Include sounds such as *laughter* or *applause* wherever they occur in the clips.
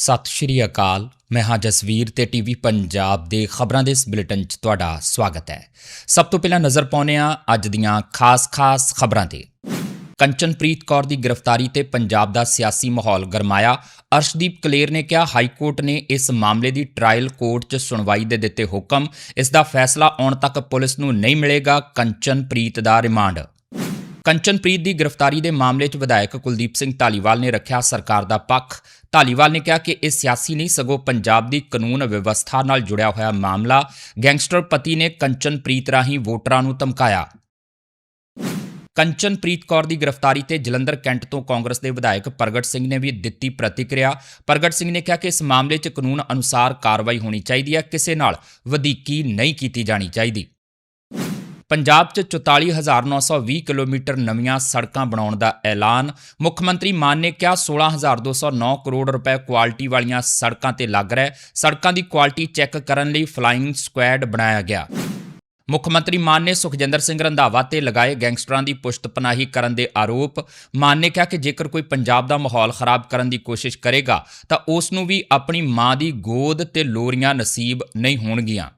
ਸਤਿ ਸ਼੍ਰੀ ਅਕਾਲ। ਮੈਂ ਹਾਂ ਜਸਵੀਰ ਤੇ ਟੀਵੀ ਪੰਜਾਬ ਦੇ ਖਬਰਾਂ ਦੇ ਇਸ ਬੁਲੇਟਿਨ 'ਚ ਤੁਹਾਡਾ ਸਵਾਗਤ ਹੈ। ਸਭ ਤੋਂ ਪਹਿਲਾਂ ਨਜ਼ਰ ਪਾਉਂਦੇ ਹਾਂ ਅੱਜ ਦੀਆਂ ਖਾਸ-ਖਾਸ ਖਬਰਾਂ ਤੇ। ਕੰਚਨਪ੍ਰੀਤ ਕੌਰ ਦੀ ਗ੍ਰਿਫਤਾਰੀ ਤੇ ਪੰਜਾਬ ਦਾ ਸਿਆਸੀ ਮਾਹੌਲ ਗਰਮਾਇਆ। ਅਰਸ਼ਦੀਪ ਕਲੇਰ ਨੇ ਕਿਹਾ, ਹਾਈ ਕੋਰਟ ਨੇ ਇਸ ਮਾਮਲੇ ਦੀ ਟ੍ਰਾਇਲ ਕੋਰਟ 'ਚ ਸੁਣਵਾਈ ਦੇ ਦਿੱਤੇ ਹੁਕਮ। ਇਸ ਦਾ ਫੈਸਲਾ ਆਉਣ ਤੱਕ ਪੁਲਿਸ ਨੂੰ ਨਹੀਂ ਮਿਲੇਗਾ। ਕੰਚਨਪ੍ਰੀਤ ਦਾ ਰਿਮਾਂਡ। ਕੰਚਨਪ੍ਰੀਤ ਦੀ ਗ੍ਰਿਫਤਾਰੀ ਦੇ ਮਾਮਲੇ 'ਚ ਵਿਧਾਇਕ ਕੁਲਦੀਪ ਸਿੰਘ ਢਾਲੀਵਾਲ ਨੇ ਰੱਖਿਆ ਸਰਕਾਰ ਦਾ ਪੱਖ। ਧਾਲੀਵਾਲ ਨੇ ਕਿਹਾ ਕਿ ਇਹ ਸਿਆਸੀ ਨਹੀਂ, ਸਗੋਂ ਪੰਜਾਬ ਦੀ ਕਾਨੂੰਨ ਵਿਵਸਥਾ ਨਾਲ ਜੁੜਿਆ ਹੋਇਆ ਮਾਮਲਾ ਗੈਂਗਸਟਰ ਪਤੀ ਨੇ ਕੰਚਨਪ੍ਰੀਤ ਰਾਹੀਂ ਵੋਟਰਾਂ ਨੂੰ ਧਮਕਾਇਆ। ਕੰਚਨਪ੍ਰੀਤ ਕੌਰ ਦੀ ਗ੍ਰਿਫਤਾਰੀ ਤੇ ਜਲੰਧਰ ਕੈਂਟ ਤੋਂ ਕਾਂਗਰਸ ਦੇ ਵਿਧਾਇਕ ਪ੍ਰਗਟ ਸਿੰਘ ਨੇ ਵੀ ਦਿੱਤੀ ਪ੍ਰਤੀਕਿਰਿਆ। ਪ੍ਰਗਟ ਸਿੰਘ ਨੇ ਕਿਹਾ ਕਿ ਇਸ ਮਾਮਲੇ 'ਚ ਕਾਨੂੰਨ ਅਨੁਸਾਰ ਕਾਰਵਾਈ ਹੋਣੀ ਚਾਹੀਦੀ ਹੈ, ਕਿਸੇ ਨਾਲ ਵਧੀਕੀ ਨਹੀਂ ਕੀਤੀ ਜਾਣੀ ਚਾਹੀਦੀ। ਪੰਜਾਬ 'ਚ 44920 ਕਿਲੋਮੀਟਰ ਨਵੀਆਂ ਸੜਕਾਂ ਬਣਾਉਣ ਦਾ ਐਲਾਨ। ਮੁੱਖ ਮੰਤਰੀ ਮਾਨ ਨੇ ਕਿਹਾ 16209 ਕਰੋੜ ਰੁਪਏ ਕੁਆਲਿਟੀ ਵਾਲੀਆਂ ਸੜਕਾਂ ਤੇ ਲੱਗ ਰਿਹਾ ਸੜਕਾਂ ਦੀ ਕੁਆਲਿਟੀ ਚੈੱਕ ਕਰਨ ਲਈ ਫਲਾਈਂਗ ਸਕੁਐਡ ਬਣਾਇਆ ਗਿਆ। ਮੁੱਖ ਮੰਤਰੀ ਮਾਨ ਨੇ ਸੁਖਜਿੰਦਰ ਸਿੰਘ ਰੰਧਾਵਾ ਤੇ ਲਗਾਏ ਗੈਂਗਸਟਰਾਂ ਦੀ ਪੁਸ਼ਤਪਨਾਹੀ ਕਰਨ ਦੇ ਆਰੋਪ। ਮਾਨ ਨੇ ਕਿਹਾ ਕਿ ਜੇਕਰ ਕੋਈ ਪੰਜਾਬ ਦਾ ਮਾਹੌਲ ਖਰਾਬ ਕਰਨ ਦੀ ਕੋਸ਼ਿਸ਼ ਕਰੇਗਾ, ਤਾਂ ਉਸ ਨੂੰ ਵੀ ਆਪਣੀ ਮਾਂ ਦੀ ਗੋਦ ਤੇ ਲੋਰੀਆਂ ਨਸੀਬ ਨਹੀਂ ਹੋਣਗੀਆਂ।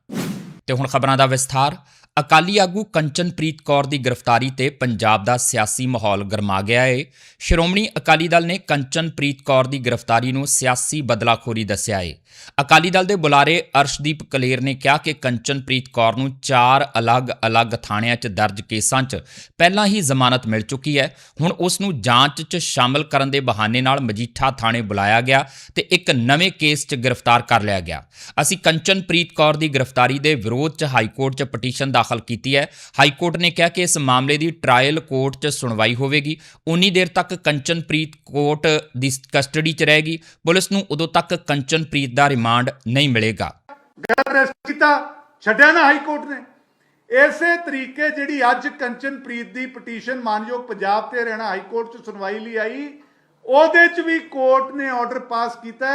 ਤੇ ਹੁਣ ਖਬਰਾਂ ਦਾ ਵਿਸਥਾਰ। ਅਕਾਲੀ ਆਗੂ ਕੰਚਨਪ੍ਰੀਤ ਕੌਰ ਦੀ ਗ੍ਰਿਫਤਾਰੀ ਤੇ ਪੰਜਾਬ ਦਾ ਸਿਆਸੀ ਮਾਹੌਲ ਗਰਮਾ ਗਿਆ ਹੈ ਸ਼੍ਰੋਮਣੀ ਅਕਾਲੀ ਦਲ ਨੇ ਕੰਚਨਪ੍ਰੀਤ ਕੌਰ ਦੀ ਗ੍ਰਿਫਤਾਰੀ ਨੂੰ ਸਿਆਸੀ ਬਦਲਾਖੋਰੀ ਦੱਸਿਆ ਹੈ ਅਕਾਲੀ ਦਲ ਦੇ ਬੁਲਾਰੇ ਅਰਸ਼ਦੀਪ ਕਲੇਰ ਨੇ ਕਿਹਾ ਕਿ ਕੰਚਨਪ੍ਰੀਤ ਕੌਰ ਨੂੰ ਚਾਰ ਅਲੱਗ-ਅਲੱਗ ਥਾਣਿਆਂ 'ਚ ਦਰਜ ਕੇਸਾਂ 'ਚ ਪਹਿਲਾਂ ਹੀ ਜ਼ਮਾਨਤ ਮਿਲ ਚੁੱਕੀ ਹੈ। ਹੁਣ ਉਸ ਨੂੰ ਜਾਂਚ 'ਚ ਸ਼ਾਮਲ ਕਰਨ ਦੇ ਬਹਾਨੇ ਨਾਲ ਮਜੀਠਾ ਥਾਣੇ ਬੁਲਾਇਆ ਗਿਆ ਤੇ ਇੱਕ ਨਵੇਂ ਕੇਸ 'ਚ ਗ੍ਰਿਫਤਾਰ ਕਰ ਲਿਆ ਗਿਆ। ਅਸੀਂ ਕੰਚਨਪ੍ਰੀਤ ਕੌਰ ਦੀ ਗ੍ਰਿਫਤਾਰੀ ਦੇ ਵਿਰੋਧ 'ਚ ਹਾਈ ਕੋਰਟ 'ਚ ਪਟੀਸ਼ਨ ਦਾਖਲ ਕੀਤੀ ਹੈ। ਹਾਈ ਕੋਰਟ ਨੇ ਕਿਹਾ ਕਿ ਇਸ ਮਾਮਲੇ ਦੀ ਟ੍ਰਾਇਲ ਕੋਰਟ 'ਚ ਸੁਣਵਾਈ ਹੋਵੇਗੀ। ਉਨੀ ਦੇਰ ਤੱਕ ਕੰਚਨਪ੍ਰੀਤ ਕੋਰਟ ਦੀ ਕਸਟਡੀ 'ਚ ਰਹੇਗੀ। ਪੁਲਿਸ ਨੂੰ ਉਦੋਂ ਤੱਕ ਕੰਚਨਪ੍ਰੀਤ ਦਾ ਰਿਮਾਂਡ ਨਹੀਂ ਮਿਲੇਗਾ। ਗਲਤ ਕੀਤਾ, ਛੱਡਿਆ ਨਾ ਹਾਈ ਕੋਰਟ ਨੇ। ਇਸੇ ਤਰੀਕੇ ਜਿਹੜੀ ਅੱਜ ਕੰਚਨਪ੍ਰੀਤ ਦੀ ਪਟੀਸ਼ਨ ਮਾਨਯੋਗ ਪੰਜਾਬ ਤੇ ਹਰਿਆਣਾ ਹਾਈ ਕੋਰਟ 'ਚ ਸੁਣਵਾਈ ਲਈ ਆਈ, ਉਹਦੇ 'ਚ ਵੀ ਕੋਰਟ ਨੇ ਆਰਡਰ ਪਾਸ ਕੀਤਾ